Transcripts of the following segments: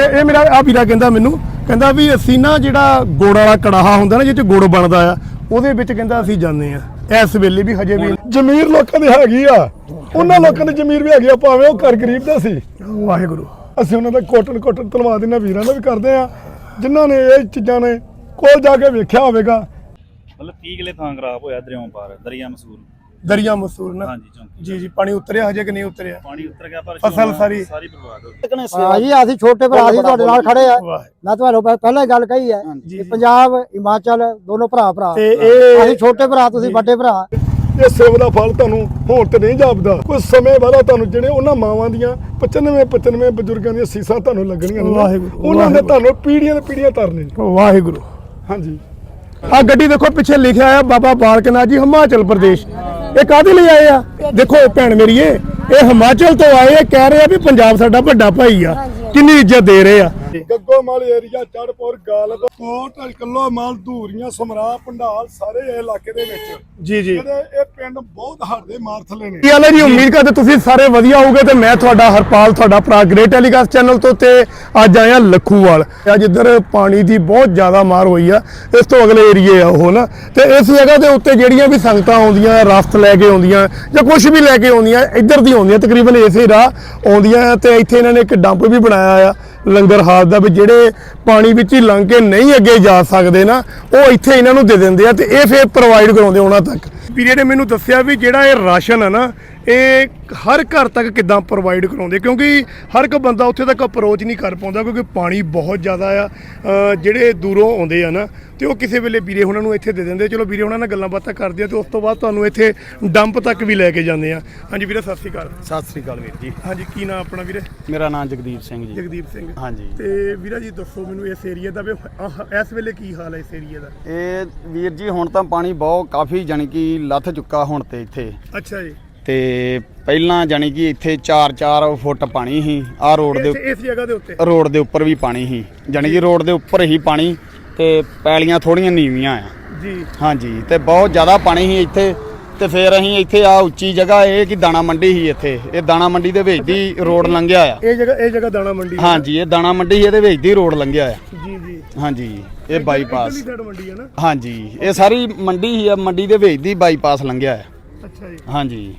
ਇਹ ਇਹ ਮੇਰਾ ਆ ਵੀਰਾ ਕਹਿੰਦਾ ਮੈਨੂੰ ਕਹਿੰਦਾ ਵੀ ਅਸੀਂ ਨਾ ਜਿਹੜਾ ਗੁੜ ਵਾਲਾ ਕੜਾਹਾ ਹੁੰਦਾ ਨਾ ਜਿਹ ਚ ਗੁੜ ਬਣਦਾ ਆ ਉਹਦੇ ਵਿੱਚ ਕਹਿੰਦਾ ਅਸੀਂ ਜਾਂਦੇ ਆ। ਇਸ ਵੇਲੇ ਵੀ ਹਜੇ ਵੀ ਜ਼ਮੀਰ ਲੋਕਾਂ ਦੀ ਹੈਗੀ ਆ। ਉਹਨਾਂ ਲੋਕਾਂ ਦੀ ਜ਼ਮੀਰ ਵੀ ਹੈਗੀ ਆ ਭਾਵੇਂ ਉਹ ਕਰ ਗਰੀਬ ਦਾ ਸੀ। ਵਾਹਿਗੁਰੂ। ਅਸੀਂ ਉਹਨਾਂ ਦਾ ਕੋਟਨ ਕੋਟਨ ਤਲਵਾ ਦਿੰਦੇ ਹਾਂ, ਵੀਰਾਂ ਦਾ ਵੀ ਕਰਦੇ ਆ ਜਿਨ੍ਹਾਂ ਨੇ ਇਹ ਚੀਜ਼ਾਂ ਨੇ ਕੋਲ ਜਾ ਕੇ ਵੇਖਿਆ ਹੋਵੇਗਾ। ਮਤਲਬ 30 ਕਿਲੇ ਥਾਂ ਖਰਾਬ ਹੋਇਆ ਦਰਿਆਵਾਂ ਪਾਰ ਦਰਿਆ ਮਸੂਰ ਦਰਿਆ ਮਸੂਰ ਨਾ। ਹਾਂਜੀ ਚੌਂਕੀ ਜੀ ਜੀ ਪਾਣੀ ਉਤਰਿਆ ਹਜੇ ਕਿ ਨਹੀਂ ਉਤਰਿਆ? ਪਾਣੀ ਉਤਰ ਗਿਆ ਪਰ ਫਸਲ ਝੋਨਾ ਸਾਰੀ- ਸਾਰੀ ਬਰਬਾਦ ਹੋ ਗਈ। ਹਾਂ ਜੀ ਅਸੀਂ ਛੋਟੇ ਭਰਾ ਸੀ ਤੁਹਾਡੇ ਨਾਲ ਖੜੇ ਆ। ਵਾਹ। ਮੈਂ ਤੁਹਾਨੂੰ ਪਹਿ- ਪਹਿਲਾਂ ਹੀ ਗੱਲ ਕਹੀ ਹੈ ਕਿ। ਪੰਜਾਬ ਹਿਮਾਚਲ ਦੋਨੋਂ ਭਰਾ ਭਰਾ। ਤੇ ਇਹ ਅਸੀਂ ਛੋਟੇ ਭਰਾ ਤੁਸੀਂ ਵੱਡੇ ਭਰਾ। ਇਹ ਸੇਵ ਦਾ ਫਲ ਤੁਹਾਨੂੰ ਹੋਣ ਤੇ ਨਹੀਂ ਜਾਪਦਾ। ਕੁਝ ਸਮੇਂ ਬਾਅਦ ਤੁਹਾਨੂੰ ਜਿਹੜੇ ਉਹਨਾਂ ਮਾਵਾਂ ਦੀਆਂ 95 95 ਬਜ਼ੁਰਗਾਂ ਦੀਆਂ ਸੀਸਾਂ ਤੁਹਾਨੂੰ ਲੱਗਣੀਆਂ ਨੇ ਨਾ, ਵਾਹਿਗੁਰੂ, ਉਹਨਾਂ ਨੇ ਵਾਹਿਗੁਰੂ। ਤੁਹਾਨੂੰ ਪੀੜੀਆਂ ਤੇ ਪੀੜੀਆਂ ਤਰਨੇ ਵਾਹਿਗੁਰੂ। ਹਾਂਜੀ। ਆ ਗੱਡੀ ਦੇਖੋ ਪਿੱਛੇ ਲਿਖਿਆ ਆ ਬਾਬਾ ਬਾਲਕ ਨਾਥ ਜੀ ਹਿਮਾਚਲ ਪ੍ਰਦੇਸ਼। ਇਹ ਕਾਹਦੇ ਲਈ ਆਏ ਆ? ਦੇਖੋ ਭੈਣ ਮੇਰੀਏ ਇਹ ਹਿਮਾਚਲ ਤੋਂ ਆਏ ਆ ਕਹਿ ਰਹੇ ਆ ਵੀ ਪੰਜਾਬ ਸਾਡਾ ਵੱਡਾ ਭਾਈ ਆ। ਕਿੰਨੀ ਇੱਜ਼ਤ ਦੇ ਰਹੇ ਆ। ਗੱਗੋ ਮਾਲ ਏਰੀਆ ਚੜਪੁਰ ਗਾਲਬ ਕੋਟ ਕੱਲੋ ਮਾਲ ਧੂਰੀਆਂ ਸਮਰਾ ਪੰਡਾਲ ਸਾਰੇ ਇਹ ਇਲਾਕੇ ਦੇ ਵਿੱਚ। ਜੀ ਜੀ। ਇਹ ਪਿੰਡ ਬਹੁਤ ਹੜਦੇ ਮਾਰ ਥਲੇ ਨੇ। ਹਾਲ ਹੈ ਜੀ ਉਮੀਦ ਕਰਦੇ ਤੁਸੀਂ ਸਾਰੇ ਵਧੀਆ ਹੋਵੋਗੇ ਤੇ ਮੈਂ ਤੁਹਾਡਾ ਹਰਪਾਲ ਤੁਹਾਡਾ ਭਰਾ ਗ੍ਰੇਟ ਟੈਲੀਕਾਸਟ ਚੈਨਲ ਤੋਂ ਤੇ ਅੱਜ ਆਇਆ ਲੱਖੂਵਾਲ। ਅੱਜ ਇੱਧਰ ਪਾਣੀ ਦੀ ਬਹੁਤ ਜ਼ਿਆਦਾ ਮਾਰ ਹੋਈ ਆ। ਇਸ ਤੋਂ ਅਗਲੇ ਏਰੀਏ ਆ ਉਹ ਨਾ। ਤੇ ਇਸ ਜਗ੍ਹਾ ਦੇ ਉੱਤੇ ਜਿਹੜੀਆਂ ਵੀ ਸੰਗਤਾਂ ਆਉਂਦੀਆਂ ਰਸਤ ਲੈ ਕੇ ਆਉਂਦੀਆਂ ਜਾਂ ਕੁਝ ਵੀ ਲੈ ਕੇ ਆਉਂਦੀਆਂ ਇੱਧਰ ਦੀ ਆਉਂਦੀਆਂ ਤਕਰੀਬਨ ਇਸੇ ਰਾਹ ਆਉਂਦੀਆਂ ਤੇ ਇੱਥੇ ਇਹਨਾਂ ਨੇ ਇੱਕ ਡੰਪ ਵੀ ਬਣਾਇਆ ਆ। ਲੰਗਰ ਹਾਲ ਦਾ ਵੀ ਜਿਹੜੇ ਪਾਣੀ ਵਿੱਚ ਹੀ ਲੰਘ ਕੇ ਨਹੀਂ ਅੱਗੇ ਜਾ ਸਕਦੇ ਨਾ, ਉਹ ਇੱਥੇ ਇਹਨਾਂ ਨੂੰ ਦੇ ਦਿੰਦੇ ਆ ਤੇ ਇਹ ਫਿਰ ਪ੍ਰੋਵਾਈਡ ਕਰਾਉਂਦੇ ਉਹਨਾਂ ਤੱਕ। ਵੀਰੇ ਨੇ ਮੈਨੂੰ ਦੱਸਿਆ ਵੀ ਜਿਹੜਾ ਇਹ ਰਾਸ਼ਨ ਹੈ ਨਾ ਇਹ ਹਰ ਘਰ ਤੱਕ ਕਿੱਦਾਂ ਪ੍ਰੋਵਾਈਡ ਕਰਾਉਂਦੇ? ਕਿਉਂਕਿ ਹਰ ਇੱਕ ਬੰਦਾ ਉੱਥੇ ਤੱਕ ਅਪਰੋਚ ਨਹੀਂ ਕਰ ਪਾਉਂਦਾ ਕਿਉਂਕਿ ਪਾਣੀ ਬਹੁਤ ਜ਼ਿਆਦਾ ਆ। ਜਿਹੜੇ ਦੂਰੋਂ ਆਉਂਦੇ ਆ ਨਾ ਤੇ ਉਹ ਕਿਸੇ ਵੇਲੇ ਵੀਰੇ ਉਹਨਾਂ ਨੂੰ ਇੱਥੇ ਦੇ ਦਿੰਦੇ। ਚਲੋ ਵੀਰੇ ਉਹਨਾਂ ਨਾਲ ਗੱਲਾਂ ਬਾਤਾਂ ਕਰਦੇ ਆ ਤੇ ਉਸ ਤੋਂ ਬਾਅਦ ਤੁਹਾਨੂੰ ਇੱਥੇ ਡੰਪ ਤੱਕ ਵੀ ਲੈ ਕੇ ਜਾਂਦੇ ਆ। ਹਾਂਜੀ ਵੀਰੇ ਸਤਿ ਸ਼੍ਰੀ ਅਕਾਲ। ਸਤਿ ਸ੍ਰੀ ਅਕਾਲ ਵੀਰ ਜੀ। ਹਾਂਜੀ ਕੀ ਨਾਮ ਆਪਣਾ ਵੀਰੇ? ਮੇਰਾ ਨਾਮ ਜਗਦੀਪ ਸਿੰਘ ਜੀ। ਜਗਦੀਪ ਸਿੰਘ। ਹਾਂਜੀ। ਤੇ ਵੀਰਾ ਜੀ ਦੱਸੋ ਮੈਨੂੰ ਇਸ ਏਰੀਆ ਦਾ ਵੀ ਆਹ ਇਸ ਵੇਲੇ ਕੀ ਹਾਲ ਹੈ ਇਸ ਏਰੀਆ ਦਾ? ਇਹ ਵੀਰ ਜੀ ਹੁਣ ਤਾਂ ਪਾਣੀ ਬਹੁਤ ਕਾਫੀ ਜਾਣੀ ਕਿ ਲੱਥ ਚੁੱਕਾ ਹੁਣ ਤੇ ਇੱਥੇ। ਅੱਛਾ ਜੀ। ਤੇ ਪਹਿਲਾਂ ਜਾਣੀ ਕਿ ਇੱਥੇ 4-4 ਫੁੱਟ ਪਾਣੀ ਸੀ ਆ ਰੋਡ ਦੇ ਇਸ ਜਗ੍ਹਾ ਦੇ ਉੱਤੇ? ਰੋਡ ਦੇ ਉੱਪਰ ਵੀ ਪਾਣੀ ਸੀ ਜਾਣੀ ਕਿ ਰੋਡ ਦੇ ਉੱਪਰ ਹੀ ਪਾਣੀ ਤੇ ਪੈਲੀਆਂ ਥੋੜੀਆਂ ਨੀਵੀਆਂ ਆ। ਜੀ। ਹਾਂਜੀ ਤੇ ਬਹੁਤ ਜ਼ਿਆਦਾ ਪਾਣੀ ਸੀ ਇੱਥੇ ਤੇ ਫਿਰ ਅਸੀਂ ਇੱਥੇ ਆ ਉੱਚੀ ਜਗ੍ਹਾ ਇਹ ਕਿ ਦਾਣਾ ਮੰਡੀ ਸੀ ਇੱਥੇ ਇਹ ਦਾਣਾ ਮੰਡੀ ਦੇ ਵਿੱਚ ਦੀ ਰੋਡ ਲੰਘਿਆ ਆ। ਇਹ ਜਗ੍ਹਾ ਇਹ ਜਗ੍ਹਾ ਦਾਣਾ ਮੰਡੀ ਹੈ। ਹਾਂਜੀ ਇਹ ਦਾਣਾ ਮੰਡੀ ਇਹਦੇ ਵਿੱਚ ਦੀ ਰੋਡ ਲੰਘਿਆ ਆ। ਜੀ ਜੀ। ਹਾਂਜੀ ਇਹ ਬਾਈਪਾਸ ਇੱਧਰਲੀ ਸਾਈਡ ਮੰਡੀ ਹੈ ਨਾ? ਹਾਂਜੀ ਇਹ ਸਾਰੀ ਮੰਡੀ ਹੀ ਆ ਮੰਡੀ ਦੇ ਵਿੱਚ ਦੀ ਬਾਈਪਾਸ ਲੰਘਿਆ ਹੈ ਅੱਛਾ ਜੀ। ਹਾਂਜੀ।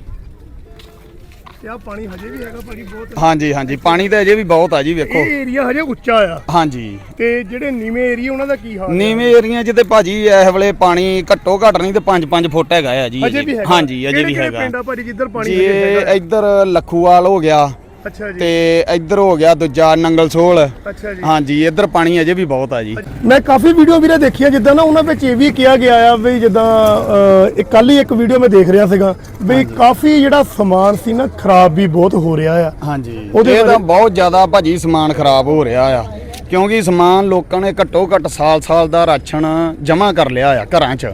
ਤੇ ਆ ਪਾਣੀ ਹਜੇ ਵੀ ਹੈਗਾ ਭਾਜੀ ਬਹੁਤ। ਹਾਂਜੀ ਹਾਂਜੀ ਪਾਣੀ ਤਾਂ ਅਜੇ ਵੀ ਬਹੁਤ ਆ ਜੀ ਵੇਖੋ। ਇਹ ਏਰੀਆ ਹਜੇ ਉੱਚਾ ਆ। ਹਾਂਜੀ। ਤੇ ਜਿਹੜੇ ਨੀਵੇਂ ਏਰੀਆ ਉਹਨਾਂ ਦਾ ਕੀ ਹਾਲ ਹੈ ਨੀਵੇਂ ਏਰੀਆ 'ਚ ਤੇ ਭਾਜੀ ਇਸ ਵੇਲੇ ਪਾਣੀ ਘੱਟੋ ਘੱਟ ਨਹੀਂ ਤੇ 5-5 ਫੁੱਟ ਹੈਗਾ ਆ ਜੀ ਹਜੇ ਵੀ ਹੈਗਾ। ਹਾਂਜੀ ਅਜੇ ਵੀ ਕਿਹੜੇ-ਕਿਹੜੇ ਹੈਗਾ। ਪਿੰਡ ਆ ਭਾਜੀ ਜਿੱਧਰ ਪਾਣੀ ਜੀ ਹਜੇ ਹੈਗਾ? ਇੱਧਰ ਲੱਖੂਵਾਲ ਹੋ ਗਿਆ। ਅੱਛਾ ਜੀ। ਤੇ ਇੱਧਰ ਹੋ ਗਿਆ ਦੂਜਾ ਨੰਗਲ ਸੋਲ। ਅੱਛਾ ਜੀ। ਹਾਂਜੀ ਇੱਧਰ ਪਾਣੀ ਅਜੇ ਵੀ ਬਹੁਤ ਆ ਜੀ। ਮੈਂ ਕਾਫੀ ਵੀਡੀਓ ਵੀਰੇ ਦੇਖੀਆਂ ਜਿੱਦਾਂ ਨਾ ਉਹਨਾਂ ਵਿੱਚ ਇਹ ਵੀ ਕਿਹਾ ਗਿਆ ਆ ਵੀ ਜਿੱਦਾਂ ਅਹ, ਇੱਕ ਕੱਲ ਹੀ ਇੱਕ ਵੀਡੀਓ ਮੈਂ ਦੇਖ ਰਿਹਾ ਸੀਗਾ ਵੀ ਕਾਫੀ ਜਿਹੜਾ ਸਮਾਨ ਸੀ ਨਾ ਖਰਾਬ ਵੀ ਬਹੁਤ ਹੋ ਰਿਹਾ ਆ। ਹਾਂਜੀ। ਉਹਦੇ ਇਹ ਤਾਂ ਬਾਰੇ- ਬਹੁਤ ਜ਼ਿਆਦਾ ਭਾਜੀ ਸਮਾਨ ਖਰਾਬ ਹੋ ਰਿਹਾ ਆ। ਕਿਉਂਕਿ ਸਮਾਨ ਲੋਕਾਂ ਨੇ ਘੱਟੋ ਘੱਟ ਸਾਲ-ਸਾਲ ਦਾ ਰਾਸ਼ਨ ਜਮ੍ਹਾਂ ਕਰ ਲਿਆ ਆ ਘਰਾਂ 'ਚ।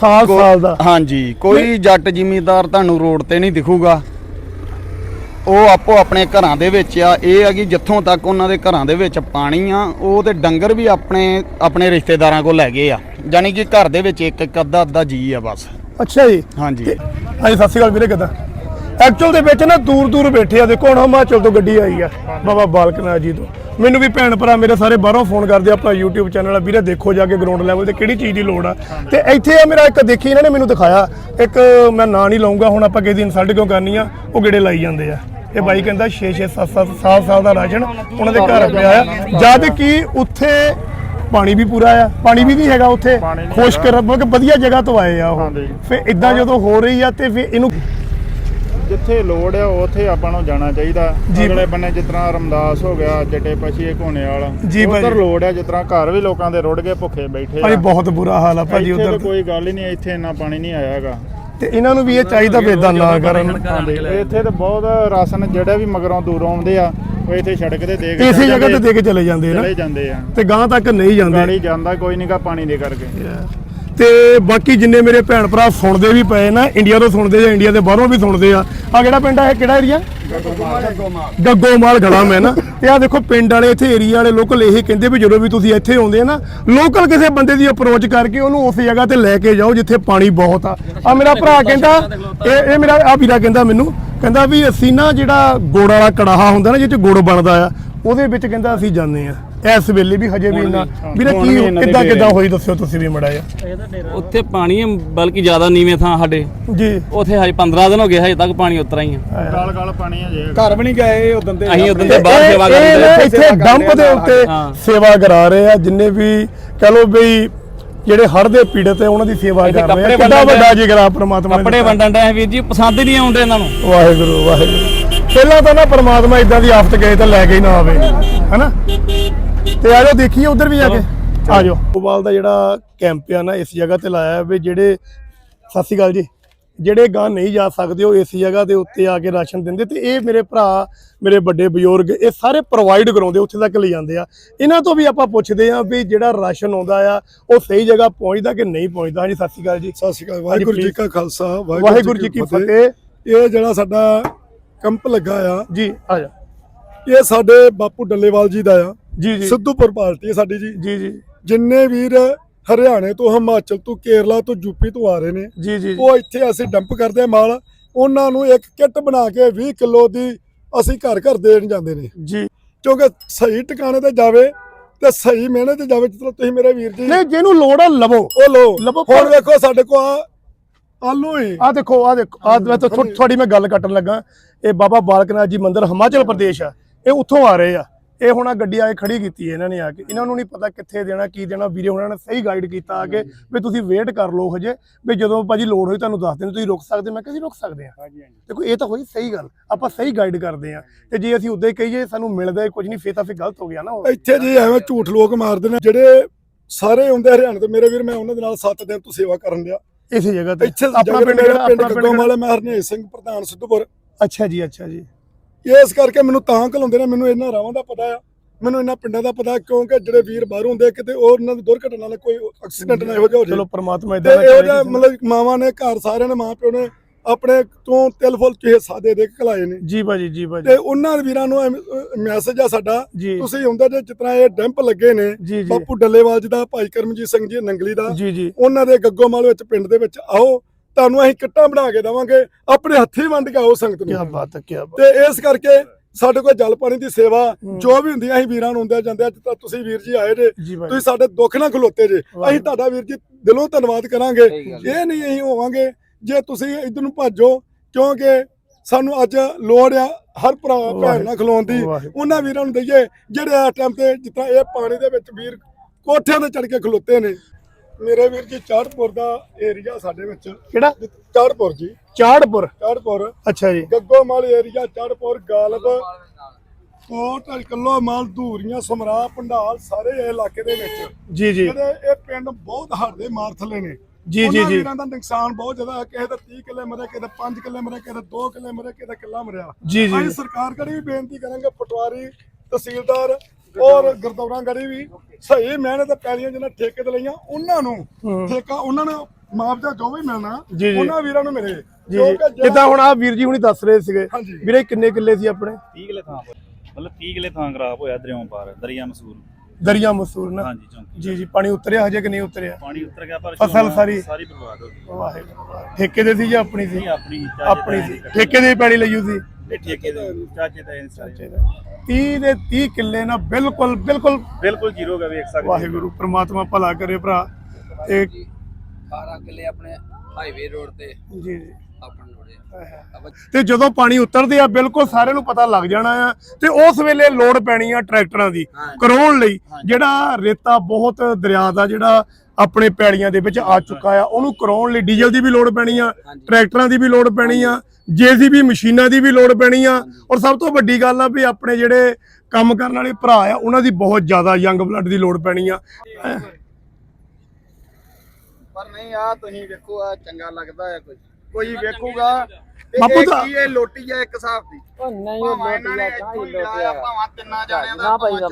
ਸਾਲ ਸਾਲ ਦਾ। ਹਾਂਜੀ ਕੋਈ ਜੱਟ ਜ਼ਿਮੀਂਦਾਰ ਤੁਹਾਨੂੰ ਰੋਡ ਤੇ ਨਹੀਂ ਦਿਖੂਗਾ। ਉਹ ਆਪੋ ਆਪਣੇ ਘਰਾਂ ਦੇ ਵਿੱਚ ਆ ਇਹ ਆ ਕਿ ਜਿੱਥੋਂ ਤੱਕ ਉਹਨਾਂ ਦੇ ਘਰਾਂ ਦੇ ਵਿੱਚ ਪਾਣੀ ਆ ਉਹ ਤੇ ਡੰਗਰ ਵੀ ਆਪਣੇ ਆਪਣੇ ਰਿਸ਼ਤੇਦਾਰਾਂ ਕੋਲ ਲੈ ਗਏ ਆ। ਯਾਨੀ ਕਿ ਘਰ ਦੇ ਵਿੱਚ ਇੱਕ ਇੱਕ ਅੱਧਾ ਅੱਧਾ ਜੀ ਆ ਬਸ। ਅੱਛਾ ਜੀ। ਹਾਂਜੀ। ਹਾਂਜੀ ਸਤਿ ਸ਼੍ਰੀ ਅਕਾਲ ਵੀਰੇ ਕਿਦਾਂ? ਐਕਚੁਅਲ ਦੇ ਵਿੱਚ ਨਾ ਦੂਰ ਦੂਰ ਬੈਠੇ ਆ ਦੇਖੋ ਹੁਣ ਹਿਮਾਚਲ ਤੋਂ ਗੱਡੀ ਆਈ ਆ। ਬਾਬਾ ਬਾਲਕ ਨਾਥ ਜੀ ਤੋਂ। ਮੈਨੂੰ ਵੀ ਭੈਣ ਭਰਾ ਮੇਰੇ ਸਾਰੇ ਬਾਹਰੋਂ ਫੋਨ ਕਰਦੇ ਆਪਣਾ YouTube ਚੈਨਲ ਆ। ਵੀਰੇ ਦੇਖੋ ਜਾ ਕੇ ਗਰਾਊਂਡ ਲੈਵਲ ਤੇ ਕਿਹੜੀ ਚੀਜ਼ ਦੀ ਲੋੜ ਆ। ਤੇ ਇੱਥੇ ਆ ਮੇਰਾ ਇੱਕ ਦੇਖੀ ਇਹਨਾਂ ਨੇ ਮੈਨੂੰ ਦਿਖਾਇਆ। ਇੱਕ ਮੈਂ ਨਾਂ ਨਹੀਂ ਲਵਾਂਗਾ ਹੁਣ ਆਪਾਂ ਕਿਸੇ ਦੀ ਇਨਸਲਟ ਕਿਉਂ ਕਰਨੀ ਆ ਉਹ ਗੇੜੇ ਲਾਈ ਜਾਂਦੇ ਆ। ਇਹ ਬਾਈ ਕਹਿੰਦਾ 6 6 7 7 ਸਾਲ ਸਾਲ ਦਾ ਰਾਸ਼ਨ ਉਹਨਾਂ ਦੇ ਘਰ ਪਿਆ ਆ। ਜਦ ਕਿ ਉੱਥੇ ਪਾਣੀ ਵੀ ਪੂਰਾ ਆ ਪਾਣੀ ਵੀ ਨਹੀਂ ਹੈਗਾ ਉੱਥੇ। ਖੁਸ਼ਕ ਰੱਬ ਵਧੀਆ ਜਗ੍ਹਾ ਤੋਂ ਆਏ ਆ ਉਹ। ਫਿਰ ਇਦਾਂ ਜਦੋਂ ਹੋ ਰਹੀ ਆ ਤੇ ਫਿਰ ਇਹਨੂੰ ਜਿੱਥੇ ਲੋੜ ਆ ਉੱਥੇ ਆਪਾਂ ਨੂੰ ਜਾਣਾ ਚਾਹੀਦਾ। ਅਗਲੇ ਬੰਨੇ ਜਿਸ ਤਰ੍ਹਾਂ ਰਮਦਾਸ ਹੋ ਗਿਆ ਜੱਟੇ ਪਛੀਏ ਘੋਣੇ ਵਾਲਾ। ਉੱਧਰ ਲੋੜ ਆ ਜਿਸ ਤਰ੍ਹਾਂ ਘਰ ਵੀ ਲੋਕਾਂ ਦੇ ਰੁੜ ਕੇ ਭੁੱਖੇ ਬੈਠੇ ਆ। ਬਹੁਤ ਬੁਰਾ ਹਾਲ ਆ ਭਾਜੀ ਉਧਰ। ਕੋਈ ਗੱਲ ਹੀ ਨਹੀਂ ਇੱਥੇ ਇੰਨਾ ਪਾਣੀ ਨਹੀਂ ਆਇਆ ਹੈਗਾ। ਤੇ ਇਹਨਾਂ ਨੂੰ ਵੀ ਇਹ ਚਾਹੀਦਾ ਵੀ ਇਦਾਂ ਨਾ ਕਰਨ। ਇੱਥੇ ਤਾਂ ਬਹੁਤ ਰਾਸ਼ਨ ਜਿਹੜੇ ਵੀ ਮਗਰੋਂ ਦੂਰੋਂ ਆਉਂਦੇ ਆ ਉਹ ਇੱਥੇ ਸੜਕ ਤੇ ਦੇ ਕੇ ਇਸੇ ਚੱਲ ਜਗ੍ਹਾ ਤੇ ਜਾਂਦੇ- ਦੇ ਕੇ ਚਲੇ ਜਾਂਦੇ ਨਾ। ਚਲੇ ਜਾਂਦੇ ਆ। ਤੇ ਗਾਂ ਤੱਕ ਨਹੀਂ ਜਾਂਦੇ। ਗਾੜੀ ਜਾਂਦਾ ਕੋਈ ਨਹੀਂਗਾ ਪਾਣੀ ਦੇ ਕਰਕੇ। ਤੇ ਬਾਕੀ ਜਿੰਨੇ ਮੇਰੇ ਭੈਣ ਭਰਾ ਸੁਣਦੇ ਵੀ ਪਏ ਨਾ ਇੰਡੀਆ ਤੋਂ ਸੁਣਦੇ ਆ ਇੰਡੀਆ ਦੇ ਬਾਹਰੋਂ ਵੀ ਸੁਣਦੇ ਆ। ਆ ਕਿਹੜਾ ਪਿੰਡ ਆ, ਇਹ ਕਿਹੜਾ ਏਰੀਆ ਗੱਗੋਮਾਲ ਖੜਾ ਮੈਂ ਨਾ। ਤੇ ਆ ਦੇਖੋ ਪਿੰਡ ਵਾਲੇ, ਇੱਥੇ ਏਰੀਆ ਵਾਲੇ ਲੋਕਲ ਇਹ ਕਹਿੰਦੇ ਵੀ ਜਦੋਂ ਵੀ ਤੁਸੀਂ ਇੱਥੇ ਆਉਂਦੇ ਆ ਨਾ ਲੋਕਲ ਕਿਸੇ ਬੰਦੇ ਦੀ ਅਪਰੋਚ ਕਰਕੇ ਉਹਨੂੰ ਉਸ ਜਗ੍ਹਾ ਤੇ ਲੈ ਕੇ ਜਾਓ ਜਿੱਥੇ ਪਾਣੀ ਬਹੁਤ ਆ। ਆ ਮੇਰਾ ਭਰਾ ਕਹਿੰਦਾ, ਇਹ ਇਹ ਮੇਰਾ ਆ ਵੀਰਾ ਕਹਿੰਦਾ ਮੈਨੂੰ, ਕਹਿੰਦਾ ਵੀ ਅਸੀਂ ਨਾ ਜਿਹੜਾ ਗੋੜ ਵਾਲਾ ਕੜਾਹਾ ਹੁੰਦਾ ਨਾ ਜਿਹ ਚ ਗੁੜ ਬਣਦਾ ਆ, ਉਹਦੇ ਵਿੱਚ ਕਹਿੰਦਾ ਅਸੀਂ ਜਾਂਦੇ ਆ। ਇਸ ਵੇਲੇ ਵੀ ਹਜੇ ਵੀ ਇੰਨਾ ਵੀਰੇ ਕੀ ਕਿੱਦਾਂ ਕਿੱਦਾਂ ਹੋਈ ਦੱਸਿਓ ਤੁਸੀਂ ਵੀ ਮੜਾ ਜਾ ਉੱਥੇ ਪਾਣੀ ਹੈ, ਬਲਕਿ ਜ਼ਿਆਦਾ ਨੀਵੇਂ ਥਾਂ ਸਾਡੇ। ਜੀ। ਉੱਥੇ ਹਜੇ 15 ਦਿਨ ਹੋ ਗਏ ਹਜੇ ਤੱਕ ਪਾਣੀ ਉਤਰਾ ਹੀ ਆ। ਗਾਲ ਗਾਲ ਪਾਣੀ ਹੈ ਜੇ। ਘਰ ਵੀ ਨਹੀਂ ਗਏ ਉਦੋਂ ਦੇ। ਅਸੀਂ ਉਦੋਂ ਦੇ ਇਹ- ਬਾਹਰ ਸੇਵਾ ਕਰਦੇ ਇੱਥੇ ਡੰਪ ਦੇ ਉੱਤੇ। ਸੇਵਾ ਕਰਾ ਰਹੇ ਆ ਜਿੰਨੇ ਵੀ ਕਹ ਲੋ ਬਈ ਜਿਹੜੇ ਹੜ੍ਹ ਦੇ ਪੀੜਤ ਹੈ ਉਹਨਾਂ ਦੀ ਸੇਵਾ ਕਰ ਰਹੇ ਆ। ਕਿੰਨਾ ਵੱਡਾ ਜਿਗਰਾ ਪ੍ਰਮਾਤਮਾ ਨੇ ਕੱਪੜੇ। ਵੰਡਣ ਦਾ ਵੀਰ ਜੀ ਪਸੰਦ ਹੀ ਨਹੀਂ ਆਉਂਦੇ ਇਹਨਾਂ ਨੂੰ। ਵਾਹਿਗੁਰੂ ਵਾਹਿਗੁਰੂ। ਪਹਿਲਾਂ ਤਾਂ ਨਾ ਪ੍ਰਮਾਤਮਾ ਇਦਾਂ ਦੀ ਆਫਤ ਗਏ ਤਾਂ ਲੈ ਕੇ ਹੀ ਨਾ ਆਵੇ। ਹੈਨਾ? ਤੇ ਆ ਜਾਓ ਦੇਖੀਏ ਉਧਰ ਵੀ ਜਾ ਕੇ। ਆ ਜਾਓ। ਉਬਾਲ ਦਾ ਜਿਹੜਾ ਕੈਂਪ ਆ ਨਾ ਇਸ ਜਗ੍ਹਾ ਤੇ ਲਾਇਆ ਵੀ ਜਿਹੜੇ ਸਤਿ ਸ਼੍ਰੀ ਅਕਾਲ ਜੀ ਜਿਹੜੇ ਗਾਂ ਨਹੀਂ ਜਾ ਸਕਦੇ ਉਹ ਇਸ ਜਗ੍ਹਾ ਦੇ ਉੱਤੇ ਆ ਕੇ ਰਾਸ਼ਨ ਦਿੰਦੇ ਤੇ ਇਹ ਮੇਰੇ ਭਰਾ ਮੇਰੇ ਵੱਡੇ ਬਜ਼ੁਰਗ ਇਹ ਸਾਰੇ ਪ੍ਰੋਵਾਈਡ ਕਰਾਉਂਦੇ ਉੱਥੇ ਤੱਕ ਲੈ ਜਾਂਦੇ ਆ। ਇਹਨਾਂ ਤੋਂ ਵੀ ਆਪਾਂ ਪੁੱਛਦੇ ਆ ਵੀ ਜਿਹੜਾ ਰਾਸ਼ਨ ਆਉਂਦਾ ਆ ਉਹ ਸਹੀ ਜਗ੍ਹਾ ਪਹੁੰਚਦਾ ਕਿ ਨਹੀਂ ਪਹੁੰਚਦਾ? ਹਾਂਜੀ ਸਤਿ ਸ਼੍ਰੀ ਅਕਾਲ ਜੀ। ਸਤਿ ਸ਼੍ਰੀ ਅਕਾਲ ਵਾਹਿਗੁਰੂ ਜੀ ਕਾ ਖਾਲਸਾ ਵਾਹਿਗੁਰੂ ਜੀ ਕੀ ਫਤਿਹ। ਇਹ ਜਿਹੜਾ ਸਾਡਾ ਕੰਪ ਲੱਗਾ ਆ ਜੀ ਆ ਜਾ। ਇਹ ਸਾਡੇ ਬਾਪੂ ਡੱਲੇਵਾਲ ਜੀ ਦਾ ਆ। ਜੀ ਜੀ। ਸਿੱਧੂਪੁਰ ਪਾਰਟੀ ਹੈ ਸਾਡੀ ਜੀ। ਜੀ ਜੀ। ਜਿੰਨੇ ਵੀਰ ਹਰਿਆਣੇ ਤੋਂ ਹਿਮਾਚਲ ਤੋਂ ਕੇਰਲਾ ਤੋਂ ਯੂਪੀ ਤੋਂ ਆ ਰਹੇ ਨੇ ਜੀ ਜੀ ਉਹ ਇੱਥੇ ਅਸੀਂ ਡੰਪ ਕਰਦੇ ਆ ਮਾਲ। ਉਹਨਾਂ ਨੂੰ ਇੱਕ ਕਿੱਟ ਬਣਾ ਕੇ 20 ਕਿਲੋ ਦੀ ਅਸੀਂ ਘਰ ਘਰ ਦੇਣ ਜਾਂਦੇ ਨੇ। ਜੀ। ਕਿਉਂਕਿ ਸਹੀ ਟਿਕਾਣੇ ਤੇ ਜਾਵੇ ਤੇ ਸਹੀ ਮਿਹਨਤ ਤੇ ਜਾਵੇ ਤਰ੍ਹਾਂ ਤੁਸੀਂ ਮੇਰੇ ਵੀਰ ਜੀ ਨਹੀਂ ਜਿਹਨੂੰ ਲੋੜ ਆ ਲਵੋ। ਉਹ ਲੋ ਲਵੋ ਹੁਣ ਵੇਖੋ ਸਾਡੇ ਕੋਲ ਆ ਆਲੂ ਹੀ। ਆ ਦੇਖੋ ਆ ਦੇਖੋ ਆ ਮੈਂ ਤਾਂ ਤੁਹਾਡੀ ਮੈਂ ਗੱਲ ਕੱਟਣ ਲੱਗਾ। ਇਹ ਬਾਬਾ ਬਾਲਕਨਾਥ ਜੀ ਮੰਦਿਰ ਹਿਮਾਚਲ ਪ੍ਰਦੇਸ਼ ਆ। ਇਹ ਉੱਥੋਂ ਆ ਰਹੇ ਆ। ਇਹ ਹੁਣ ਆ ਗੱਡੀ ਆ ਕੇ ਖੜੀ ਕੀਤੀ ਹੈ ਇਹਨਾਂ ਨੇ ਆ ਕੇ। ਇਹਨਾਂ ਨੂੰ ਨਹੀਂ ਪਤਾ ਕਿੱਥੇ ਦੇਣਾ ਕੀ ਦੇਣਾ। ਵੀਰੇ ਉਹਨਾਂ ਨੇ ਸਹੀ ਗਾਈਡ ਕੀਤਾ ਆ ਕੇ ਵੀ ਤੁਸੀਂ ਵੇਟ ਕਰ ਲਓ ਹਜੇ ਵੀ ਜਦੋਂ ਭਾਜੀ ਲੋੜ ਹੋਈ ਤੁਹਾਨੂੰ ਦੱਸ ਦੇਣ ਤੁਸੀਂ ਰੁਕ ਸਕਦੇ। ਮੈਂ ਕਹਿੰਦੀ ਰੁਕ ਸਕਦੇ ਆ ਦੇਖੋ ਇਹ ਤਾਂ ਹੋਈ ਸਹੀ ਗੱਲ। ਆਪਾਂ ਸਹੀ ਗਾਈਡ ਕਰਦੇ ਆ ਤੇ ਜੇ ਅਸੀਂ ਉਦਾਂ ਹੀ ਕਹੀਏ ਸਾਨੂੰ ਮਿਲਦਾ ਹੀ ਕੁਝ ਨਹੀਂ ਫੇਰ ਤਾਂ ਫੇਰ ਗਲਤ ਹੋ ਗਿਆ ਨਾ। ਇੱਥੇ ਜੀ ਐਵੇਂ ਝੂਠ ਲੋਕ ਮਾਰਦੇ ਨੇ ਜਿਹੜੇ ਸਾਰੇ ਹੁੰਦੇ ਹਰਿਆਣੇ ਤੋਂ ਮੇਰੇ ਵੀਰ ਮੈਂ ਉਹਨਾਂ ਦੇ ਨਾਲ 7 ਦਿਨ ਤੋਂ ਸੇਵਾ ਕਰਨ ਲਿਆ ਇਸੇ ਜਗ੍ਹਾ ਤੇ। ਇੱਥੇ ਆਪਣਾ ਪਿੰਡ ਪਿੰਡ ਆਪਣਾ ਪਿੰਡ ਗੱਗੋਮਾਲ ਹੈ, ਮੈਂ ਹਰਨੇਜ ਸਿੰਘ ਪ੍ਰਧਾਨ ਸਿੱਧੂਪੁਰ। ਅੱਛਾ ਜੀ ਅੱਛਾ ਜੀ। ਇਸ ਕਰਕੇ ਮੈਨੂੰ ਤਾਂ ਘਲਾਉਂਦੇ ਨੇ ਮੈਨੂੰ ਇਹਨਾਂ ਰਾਵਾਂ ਦਾ ਪਤਾ ਆ। ਮੈਨੂੰ ਇਹਨਾਂ ਪਿੰਡਾਂ ਦਾ ਪਤਾ ਕਿਉਂਕਿ ਜਿਹੜੇ ਵੀਰ ਬਾਹਰੋਂ ਹੁੰਦੇ ਕਿਤੇ ਉਹ ਉਹਨਾਂ ਦੀ ਦੁਰਘਟਨਾ ਨਾਲ ਕੋਈ ਐਕਸੀਡੈਂਟ ਨਾ ਇਹੋ ਹੋ ਚਲੋ ਜਾਏ ਪ੍ਰਮਾਤਮਾ ਇਦਾਂ ਇਹੋ ਜਿਹਾ ਮਤਲਬ ਮਾਵਾਂ ਨੇ ਘਰ ਸਾਰਿਆਂ ਨੇ ਮਾਂ ਪਿਓ ਨੇ ਆਪਣੇ ਤੋਂ ਤਿਲ ਫੁੱਲ ਚ ਹਿੱਸਾ ਦੇ ਦੇ ਕੇ ਘਲਾਏ ਨੇ। ਜੀ ਭਾਜੀ ਜੀ ਭਾਜੀ। ਤੇ ਉਹਨਾਂ ਵੀਰਾਂ ਨੂੰ ਮੈਸੇਜ ਆ ਸਾਡਾ ਤੁਸੀਂ ਹੁੰਦੇ ਜੇ ਜਿਤਨਾ ਇਹ ਡੈਂਪ ਲੱਗੇ ਨੇ ਬਾਪੂ ਡੱਲੇਵਾਲ ਜੀ ਦਾ ਭਾਈ ਕਰਮਜੀਤ ਸਿੰਘ ਜੀ ਨੰਗਲੀ ਦਾ ਉਹਨਾਂ ਦੇ ਗੱਗੋਮਾਲ ਵਿੱਚ ਪਿੰਡ ਦੇ ਵਿੱਚ ਆਓ ਤੁਹਾਨੂੰ ਅਸੀਂ ਕਿੱਟਾਂ ਬਣਾ ਕੇ ਦੇਵਾਂਗੇ। ਆਪਣੇ ਹੱਥੀਂ ਵੰਡ ਕੇ ਆਓ ਸੰਗਤ ਕੀ ਨੂੰ ਬਾਤ ਹੈ ਕੀ ਬਾਤ ਤੇ ਇਸ ਕਰਕੇ ਸਾਡੇ ਕੋਲ ਜਲ ਪਾਣੀ ਦੀ ਸੇਵਾ ਜੋ ਵੀ ਹੁੰਦੀ ਆ ਅਸੀਂ ਵੀਰਾਂ ਨੂੰ ਹੁੰਦੇ ਜਾਂਦੇ ਆ ਜਿੱਦਾਂ ਤੁਸੀਂ ਵੀਰ ਜੀ ਆਏ ਜੇ ਤੁਸੀਂ ਸਾਡੇ ਦੁੱਖ ਨਾਲ ਖਲੋਤੇ ਜੇ ਅਸੀਂ ਤੁਹਾਡਾ ਵੀਰ ਜੀ ਦਿਲੋਂ ਧੰਨਵਾਦ ਕਰਾਂਗੇ। ਇਹ ਨਹੀਂ ਅਸੀਂ ਹੋਵਾਂਗੇ ਜੇ ਤੁਸੀਂ ਇਧਰ ਨੂੰ ਭੱਜੋ ਕਿਉਂਕਿ ਸਾਨੂੰ ਅੱਜ ਲੋੜ ਆ ਹਰ ਭਰਾ ਭੈਣ ਨਾਲ ਖਲੋਣ ਦੀ। ਉਹਨਾਂ ਵੀਰਾਂ ਨੂੰ ਦਈਏ ਜਿਹੜੇ ਇਸ ਟਾਈਮ ਤੇ ਜਿੱਦਾਂ ਇਹ ਪਾਣੀ ਦੇ ਵਿੱਚ ਵੀਰ ਕੋਠਿਆਂ ਤੇ ਚੜ ਕੇ ਖਲੋਤੇ ਨੇ। ਮੇਰੇ ਵੀਰ ਜੀ ਚਾੜਪੁਰ ਦਾ ਏਰੀਆ ਸਾਡੇ ਵਿੱਚ। ਕਿਹੜਾ? ਚਾੜਪੁਰ ਜੀ। ਚਾੜਪੁਰ? ਚਾੜਪੁਰ। ਅੱਛਾ ਜੀ। ਗੱਗੋਮਾਲ ਏਰੀਆ ਚਾੜਪੁਰ ਗਾਲਬ। ਕੋਟ ਕਿਲੋ ਮਾਲ ਧੂਰੀਆਂ ਸਮਰਾ ਪੰਡਾਲ ਸਾਰੇ ਇਹ ਇਲਾਕੇ ਦੇ ਵਿੱਚ। ਜੀ ਜੀ। ਇਹ ਪਿੰਡ ਬਹੁਤ ਹੜਦੇ ਮਾਰ ਥੱਲੇ ਨੇ। ਜੀ, ਜੀ, ਉਹਨਾਂ ਜੀ। ਵੀਰਾਂ ਦਾ ਨੁਕਸਾਨ ਬਹੁਤ ਜ਼ਿਆਦਾ ਹੈ। ਕਿਸੇ ਦਾ 30 ਕਿੱਲੇ ਮਰੇ ਕਿਸੇ ਦਾ 5 ਕਿੱਲੇ ਮਰੇ ਕਿਸੇ ਦਾ 2 ਕਿੱਲੇ ਮਰੇ ਕਿਸੇ ਦਾ ਕਿੱਲਾ ਮਰਿਆ। ਜੀ, ਜੀ। ਅਸੀਂ ਸਰਕਾਰ ਕੜੀ ਵੀ ਬੇਨਤੀ ਕਰਾਂਗੇ ਪਟਵਾਰੀ ਤਹਿਸੀਲਦਾਰ ਔਰ ਗੁਰਦੌਰਾ ਗੜੀ ਵੀ ਸਹੀ ਮਿਹਨਤ ਪੈਲੀਆਂ ਜਿਹਨਾਂ ਠੇਕੇ ਤੇ ਲਈਆਂ ਉਹਨਾਂ ਨੂੰ ਠੇਕਾ ਉਹਨਾਂ ਨੂੰ ਮੁਆਵਜ਼ਾ ਜੋ ਵੀ ਮਿਲਣਾ। ਉਹਨਾਂ ਵੀਰਾਂ ਨੂੰ ਮਿਲੇ। ਜੀ ਜਿੱਦਾਂ ਹੁਣ ਆ ਵੀਰ ਜੀ ਹੁਣੀ ਦੱਸ ਰਹੇ ਸੀਗੇ। ਵੀਰੇ ਕਿੰਨੇ ਕਿੱਲੇ ਸੀ ਆਪਣੇ? 30 ਕਿਲੇ ਥਾਂ ਪਰ ਮਤਲਬ 30 ਕਿਲੇ ਥਾਂ ਖਰਾਬ ਹੋਇਆ ਦਰਿਆਵਾਂ ਪਾਰ ਦਰਿਆ ਮਸੂਰ ਦਰਿਆ ਮਸੂਰ ਨਾ? ਹਾਂਜੀ ਚੌਂਕੀ ਜੀ ਜੀ ਪਾਣੀ ਉਤਰਿਆ ਹਜੇ ਕਿ ਨਹੀਂ ਉਤਰਿਆ? ਪਾਣੀ ਉਤਰ ਗਿਆ ਪਰ ਫਸਲ ਸਾਰੀ- ਸਾਰੀ ਬਰਬਾਦ ਹੋ ਗਈ। ਵਾਹਿਗੁਰੂ ਠੇਕੇ ਦੇ ਸੀ ਜਾਂ ਆਪਣੀ ਸੀ? ਆਪਣੀ ਆਪਣੀ ਸੀ। ਠੇਕੇ ਦੀ ਪੈੜੀ ਲਈ ਸੀ? ਇਹ ਠੇਕੇ ਦੇ ਚਾਚੇ ਦੀ ਸਾਰੀ। 30 ਦੇ। 30 ਕਿੱਲੇ ਨਾ ਬਿਲਕੁਲ ਬਿਲਕੁਲ ਬਿਲਕੁਲ ਜ਼ੀਰੋ ਗਾ ਵੇਖ ਸਕਦੇ ਵਾਹਿਗੁਰੂ ਪ੍ਰਮਾਤਮਾ ਭਲਾ ਕਰੇ ਭਰਾ। ਤੇ 18 ਕਿੱਲੇ ਆਪਣੇ ਹਾਈਵੇ ਰੋਡ ਤੇ ਜੀ ਜੀ। ਤੇ ਜਦੋਂ ਪਾਣੀ ਉਤਰਦੇ ਆ ਬਿਲਕੁਲ ਸਾਰਿਆਂ ਨੂੰ ਪਤਾ ਲੱਗ ਜਾਣਾ ਆ। ਤੇ ਉਸ ਵੇਲੇ ਲੋੜ ਪੈਣੀ ਆ ਟਰੈਕਟਰਾਂ ਦੀ ਕਰਾਉਣ ਲਈ। ਜਿਹੜਾ ਰੇਤਾ ਬਹੁਤ ਦਰਿਆ ਦਾ ਜਿਹੜਾ ਆਪਣੇ ਪੈੜੀਆਂ ਦੇ ਵਿੱਚ ਆ ਚੁੱਕਾ ਆ ਉਹਨੂੰ ਕਰਾਉਣ ਲਈ ਡੀਜ਼ਲ ਦੀ ਵੀ ਲੋੜ ਪੈਣੀ ਆ ਟਰੈਕਟਰਾਂ ਦੀ ਵੀ ਲੋੜ ਪੈਣੀ ਆ। ਜੇਸੀਬੀ ਮਸ਼ੀਨਾਂ ਦੀ ਵੀ ਲੋੜ ਪੈਣੀ ਆ। ਔਰ ਸਭ ਤੋਂ ਵੱਡੀ ਗੱਲ ਆ ਵੀ ਆਪਣੇ ਜਿਹੜੇ ਕੰਮ ਕਰਨ ਵਾਲੇ ਭਰਾ ਆ ਉਹਨਾਂ ਦੀ ਬਹੁਤ ਜ਼ਿਆਦਾ ਯੰਗ ਬਲੱਡ ਦੀ ਲੋੜ ਪੈਣੀ ਆ। ਪਰ ਨਹੀਂ ਆ ਤੁਸੀਂ ਵੇਖੋ ਆ ਚੰਗਾ ਲੱਗਦਾ ਹੈ ਕੋਈ ਕੋਈ ਵੇਖੂਗਾ ਬਾਪੂ ਦਾ- ਇਹ ਲੋਟੀ ਆ ਇੱਕ ਹਿਸਾਬ ਦੀ? ਉਹ ਨਹੀਂ ਭਾਵੇਂ ਇਹਨਾਂ ਨੇ ਇੱਥੋਂ ਹੀ ਲਾਇਆ ਭਾਵੇਂ ਤਿੰਨਾਂ ਜਾਣਿਆਂ ਦਾ ਨਾ ਭਾਈ, ਦਾ।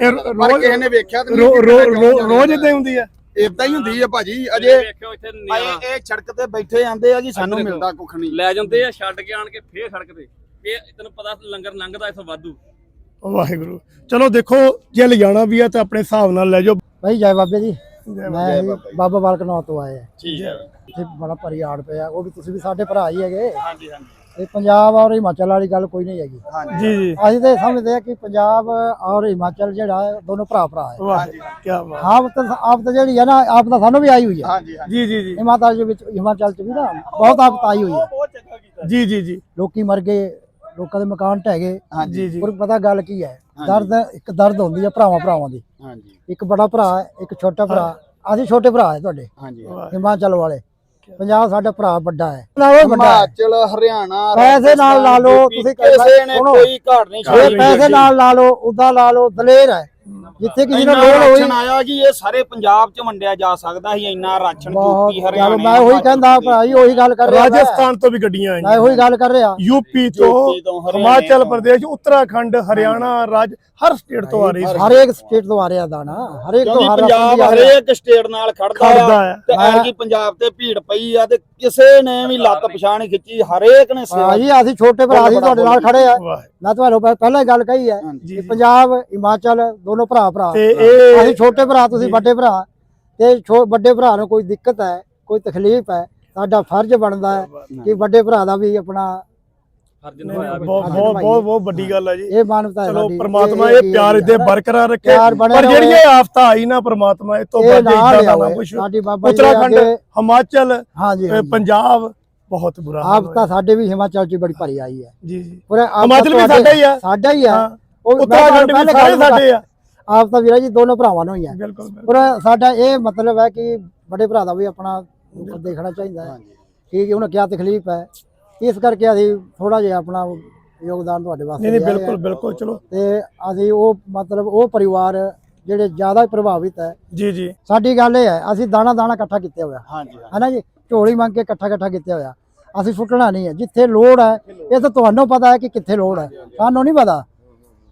ਇਹ ਰੋ- ਪਰ ਰੋਜ਼- ਕਿਸੇ ਨੇ ਵੇਖਿਆ ਰੋਜ਼ ਇਦਾਂ ਹੀ ਹੁੰਦੀ ਆ ਇਦਾਂ ਹੀ ਹੁੰਦੀ ਹੈ ਭਾਜੀ ਅਜੇ ਵੇਖਿਓ ਇੱਥੇ ਨਿਆਣਾ ਇਹ ਸੜਕ ਤੇ ਬੈਠੇ ਆਂਦੇ ਆ ਜੀ ਸਾਨੂੰ ਦੇਖੋ। ਮਿਲਦਾ ਕੁੱਖ ਨਹੀਂ। ਲੈ ਜਾਂਦੇ ਆ ਛੱਡ ਕੇ ਆਣ ਕੇ ਫੇਰ ਸੜਕ ਤੇ। ਇਹ ਤੈਨੂੰ ਪਤਾ ਲੰਗਰ ਲੰਘਦਾ ਇੱਥੋਂ ਵਾਧੂ। ਵਾਹਿਗੁਰੂ। ਚਲੋ ਦੇਖੋ ਜੇ ਲਿਜਾਣਾ ਵੀ ਆ ਤਾਂ ਆਪਣੇ ਹਿਸਾਬ ਨਾਲ ਲੈ ਜਾਓ। ਭਾਈ ਜੈ ਬਾਬੇ ਜੀ। ਜੈ ਮੈਂ ਜੀ। ਬਾਬਾ ਬਾਲਕਨਾਥ ਤੋਂ ਆਏ ਆ ਠੀਕ ਹੈ। ਇੱਥੇ ਬੜਾ ਭਾਰੀ ਆੜ ਪਿਆ। ਉਹ ਵੀ ਤੁਸੀਂ ਵੀ ਸਾਡੇ ਭਰਾ ਹੀ ਹੈਗੇ। ਹਾਂਜੀ ਹਾਂਜੀ। ਇਹ ਪੰਜਾਬ ਔਰ ਹਿਮਾਚਲ ਵਾਲੀ ਗੱਲ ਕੋਈ ਨਹੀਂ ਹੈਗੀ। ਜੀ ਜੀ। ਅਸੀਂ ਤਾਂ ਇਹ ਸਮਝਦੇ ਆ ਕਿ ਪੰਜਾਬ ਔਰ ਹਿਮਾਚਲ ਜਿਹੜਾ ਹੈ ਦੋਨੋਂ ਭਰਾ ਭਰਾ ਹੈ। ਵਾਹ ਕੀ ਬਾਤ। ਆਪ ਤਾਂ ਆਪ ਤਾਂ ਜਿਹੜੀ ਹੈ ਨਾ ਆਪ ਤਾਂ ਸਾਨੂੰ ਵੀ ਆਈ ਹੋਈ ਹੈ। ਜੀ ਜੀ ਜੀ। ਹਿਮਾਚਲ ਦੇ ਵਿੱਚ ਹਿਮਾਚਲ ਚ ਵੀ ਨਾ ਬਹੁਤ ਆਫਤ ਆਈ ਹੋਈ ਹੈ। ਜੀ ਜੀ ਜੀ। ਲੋਕੀ ਮਰ ਗਏ ਲੋਕਾਂ ਦੇ ਮਕਾਨ ਢਹਿ ਗਏ। ਜੀ ਜੀ। ਪਰ ਪਤਾ ਗੱਲ ਕੀ ਹੈ ਦਰਦ ਇੱਕ ਦਰਦ ਹੁੰਦੀ ਹੈ ਭਰਾਵਾਂ ਭਰਾਵਾਂ ਦੀ। ਹਾਂਜੀ। ਇੱਕ ਬੜਾ ਭਰਾ ਇੱਕ ਛੋਟਾ ਭਰਾ। ਅਸੀਂ ਛੋਟੇ ਭਰਾ ਹੈ ਤੁਹਾਡੇ। ਹਾਂਜੀ। ਹਿਮਾਚਲ ਵਾਲੇ। ਪੰਜਾਬ ਸਾਡਾ ਭਰਾ ਵੱਡਾ ਹੈ। ਨਾ ਉਹ ਵੱਡਾ ਹੈ। ਹਿਮਾਚਲ ਹਰਿਆਣਾ ਪੈਸੇ ਨਾਲ ਲਾ ਲਓ ਤੁਸੀਂ ਕਿਸੇ ਨੇ ਸੁਣੋ, ਕੋਈ ਘਾਟ ਨਹੀਂ ਜੇ ਪੈਸੇ ਨਾਲ ਲਾ ਲਓ ਉਦਾਂ ਲਾ ਲਓ ਦਲੇਰ ਹੈ। ਜਿੱਥੇ ਕਿਸੇ ਨੂੰ ਲੋੜ ਹੋਈ ਰਾਸ਼ਨ ਆਇਆ ਕਿ ਇਹ ਸਾਰੇ ਪੰਜਾਬ 'ਚ ਵੰਡਿਆ ਜਾ ਸਕਦਾ ਸੀ ਇੰਨਾ ਰਾਸ਼ਨ ਬਹੁਤ ਯੂਪੀ ਹਰਿਆਣਾ ਮੈਂ ਉਹੀ ਕਹਿੰਦਾ ਜੀ ਉਹੀ ਗੱਲ ਕਰ ਰਿਹਾ ਮੈਂ। ਰਾਜਸਥਾਨ ਤੋਂ ਵੀ ਗੱਡੀਆਂ ਮੈਂ ਆਈਆਂ ਉਹੀ ਗੱਲ ਕਰ ਰਿਹਾ। ਯੂਪੀ ਤੋਂ ਯੂਪੀ ਤੋਂ, ਹਰਿਆਣੇ ਹਿਮਾਚਲ ਤੋਂ। ਪ੍ਰਦੇਸ਼ ਉੱਤਰਾਖੰਡ ਹਰਿਆਣਾ ਰਾਜ ਹਰ ਸਟੇਟ ਤੋਂ ਆ ਰਹੀ ਸੀ। ਹਰੇਕ ਸਟੇਟ ਤੋਂ ਆ ਰਿਹਾ ਦਾਣਾ ਹਰੇਕ ਤੋਂ ਕਿਉਂਕਿ ਹਰ ਪੰਜਾਬ ਰਾਸ਼ਨ ਦੀ ਆ ਰਿਹਾ। ਹਰੇਕ ਸਟੇਟ ਨਾਲ ਖੜਦਾ ਖੜਦਾ ਆ। ਹੈ। ਤੇ ਮੈਂ- ਐਤਕੀ ਪੰਜਾਬ ਤੇ ਭੀੜ ਪਈ ਆ ਤੇ ਕਿਸੇ ਨੇ ਵੀ ਲੱਤ ਪਛਾਣ ਖਿੱਚੀ। ਹਰੇਕ ਨੇ ਸੇਵਾ ਹਾਂ ਜੀ ਅਸੀਂ ਛੋਟੇ ਭਰਾ ਸੀ ਤੁਹਾਡੇ ਨਾਲ ਖੜੇ ਆ। ਵਾਹ। ਮੈਂ ਤੁਹਾਨੂੰ ਪਹਿ- ਪਹਿਲਾਂ ਹੀ ਗੱਲ ਕਹੀ ਹੈ ਕਿ ਪੰਜਾਬ ਹਿਮਾਚਲ ਦੋਨੋਂ ਭਰਾ ਭਰਾ। ਤੇ ਇਹ ਅਸੀਂ ਛੋਟੇ ਭਰਾ ਤੁਸੀਂ ਵੱਡੇ ਭਰਾ। ਤੇ ਵੱਡੇ ਭਰਾ ਨੂੰ ਕੋਈ ਦਿੱਕਤ ਹੈ ਕੋਈ ਤਕਲੀਫ ਹੈ ਸਾਡਾ ਫਰਜ਼ ਬਣਦਾ ਹੈ ਕਿ ਵੱਡੇ ਭਰਾ ਦਾ ਵੀ ਆਪਣਾ ਫਰਜ਼ ਨਹੀਂ, ਨਿਭਾਇਆ ਵੀ ਬਹੁਤ ਬਹੁਤ ਬਹੁਤ ਬਹੁਤ ਵੱਡੀ ਗੱਲ ਹੈ ਜੀ। ਇਹ ਮਾਨਵਤਾ ਹੈ ਚਲੋ ਸਾਡੀ। ਪ੍ਰਮਾਤਮਾ ਇਹ- ਇਹ ਇਹ ਪਿਆਰ ਚੀਜ਼ ਇੱਥੇ ਹੈ। ਬਰਕਰਾਰ ਰੱਖੇ। ਪਿਆਰ ਬਣਿਆ ਪਰ ਜਿਹੜੀ ਰਹੇ। ਇਹ ਆਫਤ ਆਈ ਨਾ ਪ੍ਰਮਾਤਮਾ ਇਹ ਤੋਂ ਇਹ ਵੱਧ ਨਾਲ ਇਦਾਂ ਦਾ ਲਿਆਵੇ ਨਾ ਕੁਝ ਸਾਡੀ ਬਾਬਾ ਜੀ ਦੇ ਉੱਤਰਾਖੰਡ ਅੱਗੇ- ਹਿਮਾਚਲ। ਪੰਜਾਬ ਬਹੁਤ ਬੁਰਾ ਹਾਲ ਆਪ ਤਾਂ ਸਾਡੇ ਵੀ ਹਿਮਾਚਲ ਚ ਬੜੀ ਭਰੀ ਆਈ ਹੈ। ਜੀ ਜੀ। ਹਿਮਾਚਲ ਵੀ ਸਾਡਾ ਹੀ ਆ। ਸਾਡਾ ਹੀ ਹੈ ਹਾਂ। ਉਹ ਮੈਂ ਉੱਤਰਾਖੰਡ ਵੀ ਸਾਡੇ ਆ। ਆਪ ਤਾਂ ਵੀਰਾ ਜੀ ਦੋਨੋਂ ਭਰਾਵਾਂ ਨੂੰ ਹੀ ਹੈ ਬਿਲਕੁਲ। ਪਰ ਸਾਡਾ ਇਹ ਮਤਲਬ ਹੈ ਕਿ ਵੱਡੇ ਭਰਾ ਦਾ ਵੀ ਆਪਣਾ ਦੇਖਣਾ ਚਾਹੀਦਾ ਹੈ ਕਿ ਉਹਨਾਂ ਕਿਆ ਤਕਲੀਫ ਹੈ। ਇਸ ਕਰਕੇ ਅਸੀਂ ਥੋੜਾ ਜਿਹਾ ਆਪਣਾ ਯੋਗਦਾਨ ਤੁਹਾਡੇ ਵਾਸਤੇ ਨਹੀਂ ਨਹੀਂ ਬਿਲਕੁਲ। ਬਿਲਕੁਲ ਚਲੋ। ਤੇ ਅਸੀਂ ਉਹ ਮਤਲਬ ਉਹ ਪਰਿਵਾਰ ਜਿਹੜੇ ਜ਼ਿਆਦਾ ਪ੍ਰਭਾਵਿਤ ਹੈ ਜੀ ਜੀ। ਸਾਡੀ ਗੱਲ ਇਹ ਹੈ ਅਸੀਂ ਦਾਣਾ ਦਾਣਾ ਇਕੱਠਾ ਕੀਤਾ ਹੋਇਆ। ਹਾਂਜੀ ਹੈ ਨਾ ਜੀ? ਝੋਲੀ ਮੰਗ ਕੇ ਇਕੱਠਾ ਇਕੱਠਾ ਕੀਤਾ ਹੋਇਆ। ਅਸੀਂ ਸੁੱਟਣਾ ਨਹੀਂ ਹੈ। ਜਿੱਥੇ ਲੋੜ ਹੈ ਇਹ ਤਾਂ ਤੁਹਾਨੂੰ ਪਤਾ ਹੈ ਕਿ ਕਿੱਥੇ ਲੋੜ ਹੈ। ਸਾਨੂੰ ਨਹੀਂ ਪਤਾ।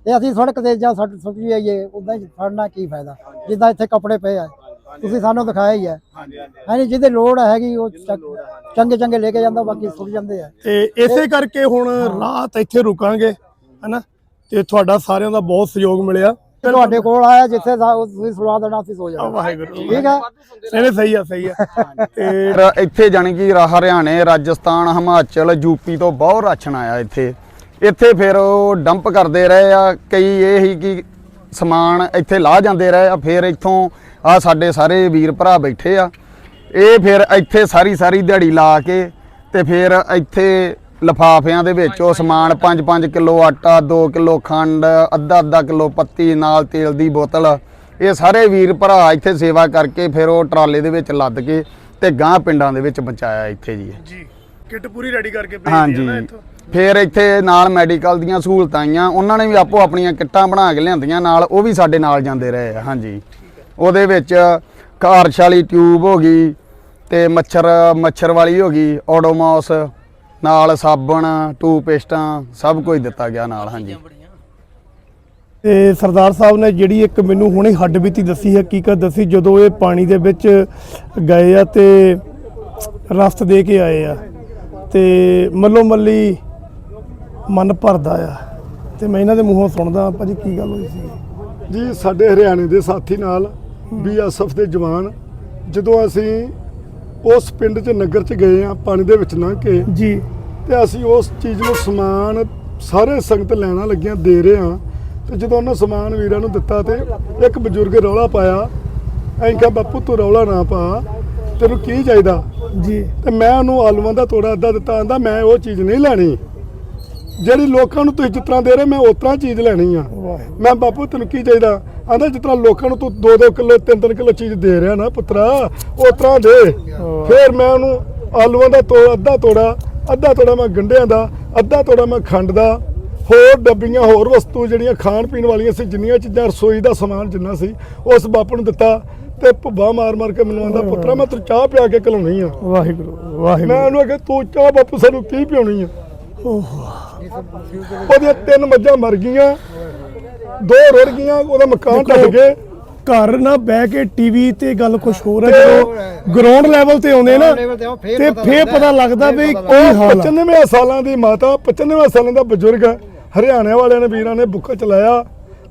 ਤੇ ਅਸੀਂ ਸੜਕ ਤੇ ਜਾਂ ਸੱਟ ਸੁੱਟ ਜਾਈਏ ਉਦਾਂ ਹੀ ਫੜਨਾ ਕੀ ਫਾਇਦਾ? ਜਿੱਦਾਂ ਇੱਥੇ ਕੱਪੜੇ ਪਏ ਆ ਤੁਸੀਂ ਸਾਨੂੰ ਦਿਖਾਇਆ ਹੀ ਹੈ ਹੈ ਨਹੀਂ ਜਿਹਦੇ ਲੋੜ ਹੈਗੀ ਉਹ ਚੰਗੇ ਚੰਗੇ ਲੈ ਕੇ ਜਾਂਦਾ ਬਾਕੀ ਸੁੱਟ ਜਾਂਦੇ ਆ। ਤੇ ਇਸੇ ਕਰਕੇ ਹੁਣ ਰਾਤ ਇੱਥੇ ਰੁਕਾਂਗੇ ਹਨਾ? ਤੇ ਤੁਹਾਡਾ ਸਾਰਿਆਂ ਦਾ ਬਹੁਤ ਸਹਿਯੋਗ ਮਿਲਿਆ। ਤੁਹਾਡੇ ਕੋਲ ਆਇਆ ਜਿੱਥੇ ਤੁਸੀਂ ਸੁਣਾ ਦੇਣਾ ਅਸੀਂ ਸੋ ਜਾਣਾ। ਵਾਹਿਗੁਰੂ। ਠੀਕ ਹੈ ਨਹੀਂ ਸਹੀ ਆ ਸਹੀ ਆ। ਤੇ ਇੱਥੇ ਜਾਣੀ ਕਿ ਹਰਿਆਣੇ ਰਾਜਸਥਾਨ ਹਿਮਾਚਲ ਯੂਪੀ ਤੋਂ ਬਹੁਤ ਰਾਸ਼ਨ ਆਇਆ ਇੱਥੇ। ਇੱਥੇ ਫਿਰ ਉਹ ਡੰਪ ਕਰਦੇ ਰਹੇ ਆ ਕਈ ਇਹ ਹੀ ਕਿ ਸਮਾਨ ਇੱਥੇ ਲਾ ਜਾਂਦੇ ਰਹੇ ਆ ਫਿਰ ਇੱਥੋਂ ਆ ਸਾਡੇ ਸਾਰੇ ਵੀਰ ਭਰਾ ਬੈਠੇ ਆ। ਇਹ ਫਿਰ ਇੱਥੇ ਸਾਰੀ ਸਾਰੀ ਦਿਹਾੜੀ ਲਾ ਕੇ ਤੇ ਫਿਰ ਇੱਥੇ ਲਫਾਫਿਆਂ ਦੇ ਵਿੱਚ ਉਹ ਸਮਾਨ 5-5 ਕਿਲੋ ਆਟਾ 2 ਕਿਲੋ ਖੰਡ ਅੱਧਾ ਅੱਧਾ ਕਿਲੋ ਪੱਤੀ ਨਾਲ ਤੇਲ ਦੀ ਬੋਤਲ। ਇਹ ਸਾਰੇ ਵੀਰ ਭਰਾ ਇੱਥੇ ਸੇਵਾ ਕਰਕੇ ਫਿਰ ਉਹ ਟਰਾਲੇ ਦੇ ਵਿੱਚ ਲੱਦ ਕੇ ਤੇ ਗਾਂ ਪਿੰਡਾਂ ਦੇ ਵਿੱਚ ਪਹੁੰਚਾਇਆ ਇੱਥੇ ਜੀ। ਜੀ ਕਿੱਟ ਪੂਰੀ ਰੈਡੀ ਕਰਕੇ ਭੇਜਦੀ ਹਾਂਜੀ ਆ ਨਾ ਇੱਥੋਂ? ਫਿਰ ਇੱਥੇ ਨਾਲ ਮੈਡੀਕਲ ਦੀਆਂ ਸਹੂਲਤਾਂ ਆਈਆਂ। ਉਹਨਾਂ ਨੇ ਵੀ ਆਪੋ ਆਪਣੀਆਂ ਕਿੱਟਾਂ ਬਣਾ ਕੇ ਲਿਆਂਦੀਆਂ ਨਾਲ ਉਹ ਵੀ ਸਾਡੇ ਨਾਲ ਜਾਂਦੇ ਰਹੇ ਆ ਹਾਂਜੀ। ਉਹਦੇ ਵਿੱਚ ਖਾਰਸ਼ ਵਾਲੀ ਟਿਊਬ ਹੋ ਗਈ ਤੇ ਮੱਛਰ ਮੱਛਰ ਵਾਲੀ ਹੋ ਗਈ ਓਡੋਮੋਸ ਨਾਲ ਸਾਬਣ ਟੂਪੇਸਟਾਂ ਸਭ ਕੁਝ ਦਿੱਤਾ ਗਿਆ ਨਾਲ ਹਾਂਜੀ। ਤੇ ਸਰਦਾਰ ਸਾਹਿਬ ਨੇ ਜਿਹੜੀ ਇੱਕ ਮੈਨੂੰ ਹੁਣੇ ਹੱਡ ਬੀਤੀ ਦੱਸੀ ਹਕੀਕਤ ਦੱਸੀ? ਜਦੋਂ ਇਹ ਪਾਣੀ ਦੇ ਵਿੱਚ ਗਏ ਆ ਤੇ ਰਸਤ ਦੇ ਕੇ ਆਏ ਆ। ਤੇ ਮੱਲੋ ਮੱਲੀ ਮਨ ਭਰਦਾ ਆ ਤੇ ਮੈਂ ਇਹਨਾਂ ਦੇ ਮੂੰਹੋਂ ਸੁਣਦਾ ਭਾਜੀ ਕੀ ਗੱਲ ਹੋਈ ਸੀ? ਜੀ ਸਾਡੇ ਹਰਿਆਣੇ ਦੇ ਸਾਥੀ ਨਾਲ ਬੀਐਸਐਫ ਦੇ ਜਵਾਨ ਜਦੋਂ ਅਸੀਂ ਉਸ ਪਿੰਡ 'ਚ ਨਗਰ 'ਚ ਗਏ ਆ ਪਾਣੀ ਦੇ ਵਿੱਚ ਲੰਘ ਕੇ ਜੀ। ਤੇ ਅਸੀਂ ਉਸ ਚੀਜ਼ ਨੂੰ ਸਮਾਨ ਸਾਰੇ ਸੰਗਤ ਲੈਣਾ ਲੱਗਿਆਂ ਦੇ ਰਹੇ ਆ ਤੇ ਜਦੋਂ ਉਹਨਾਂ ਸਮਾਨ ਵੀਰਾਂ ਨੂੰ ਦਿੱਤਾ ਤੇ ਇੱਕ ਬਜ਼ੁਰਗ ਰੌਲਾ ਪਾਇਆ ਐਂ ਕਿਹਾ ਬਾਪੂ ਤੂੰ ਰੌਲਾ ਨਾ ਪਾ ਤੈਨੂੰ ਕੀ ਚਾਹੀਦਾ? ਜੀ। ਤੇ ਮੈਂ ਉਹਨੂੰ ਆਲੂਆਂ ਦਾ ਤੋੜਾ ਅੱਧਾ ਦਿੱਤਾ ਆਂਦਾ ਮੈਂ ਉਹ ਚੀਜ਼ ਨਹੀਂ ਲੈਣੀ। ਜਿਹੜੀ ਲੋਕਾਂ ਨੂੰ ਤੁਸੀਂ ਜਿਸ ਤਰ੍ਹਾਂ ਦੇ ਰਹੇ ਮੈਂ ਉਸ ਤਰ੍ਹਾਂ ਚੀਜ਼ ਲੈਣੀ ਆ। ਮੈਂ ਬਾਪੂ ਤੈਨੂੰ ਕੀ ਚਾਹੀਦਾ? ਆਂਦਾ ਜਿਸ ਤਰ੍ਹਾਂ ਲੋਕਾਂ ਨੂੰ ਤੂੰ 2-2 ਕਿਲੋ 3-3 ਕਿਲੋ ਚੀਜ਼ ਦੇ ਰਿਹਾ ਨਾ ਪੁੱਤਰਾ ਉਸ ਤਰ੍ਹਾਂ ਦੇ। ਫਿਰ ਮੈਂ ਉਹਨੂੰ ਆਲੂਆਂ ਦਾ ਤੋ ਅੱਧਾ ਤੋੜਾ ਅੱਧਾ ਤੋੜਾ ਮੈਂ ਗੰਢਿਆਂ ਦਾ ਅੱਧਾ ਤੋੜਾ ਮੈਂ ਖੰਡ ਦਾ ਹੋਰ ਡੱਬੀਆਂ ਹੋਰ ਵਸਤੂ ਜਿਹੜੀਆਂ ਖਾਣ ਪੀਣ ਵਾਲੀਆਂ ਸੀ ਜਿੰਨੀਆਂ ਚੀਜ਼ਾਂ ਰਸੋਈ ਦਾ ਸਮਾਨ ਜਿੰਨਾ ਸੀ ਉਸ ਬਾਪੂ ਨੂੰ ਦਿੱਤਾ ਤੇ ਭੁੱਬਾ ਮਾਰ ਮਾਰ ਕੇ ਮੈਨੂੰ ਆਂਦਾ ਪੁੱਤਰਾ ਮੈਂ ਤੈਨੂੰ ਚਾਹ ਪਿਆ ਕੇ ਘਲਾਉਣੀ ਆ। ਵਾਹਿਗੁਰੂ ਮੈਂ ਵਾਹਿਗੁਰੂ ਉਹਨੂੰ ਆਖਿਆ ਤੂੰ ਚਾਹ ਬਾਪੂ ਸਾਨੂੰ ਕੀ ਪਿਉਣੀ ਆ? ਉਹਦੀਆਂ ਤਿੰਨ ਮੱਝਾਂ ਮਰ ਗਈਆਂ ਦੋ ਰੁੜ ਗਈਆਂ ਉਹਦਾ ਮਕਾਨ ਢੱਟ ਗਏ। ਘਰ ਨਾ ਬਹਿ ਕੇ ਟੀਵੀ ਤੇ ਗੱਲ ਕੁਝ ਹੋਰ ਹੈ ਜਦੋਂ ਗਰਾਊਂਡ ਲੈਵਲ ਤੇ ਆਉਂਦੇ ਨਾ ਤੇ ਫੇਰ ਪਤਾ ਲੱਗਦਾ ਵੀ ਕੀ ਹਾਲ ਆ। 95 ਸਾਲਾਂ ਦੀ ਮਾਤਾ 95 ਸਾਲਾਂ ਦਾ ਬਜ਼ੁਰਗ ਹੈ। ਹਰਿਆਣੇ ਵਾਲਿਆਂ ਨੇ ਵੀਰਾਂ ਨੇ ਬੁੱਕਾ ਚਲਾਇਆ।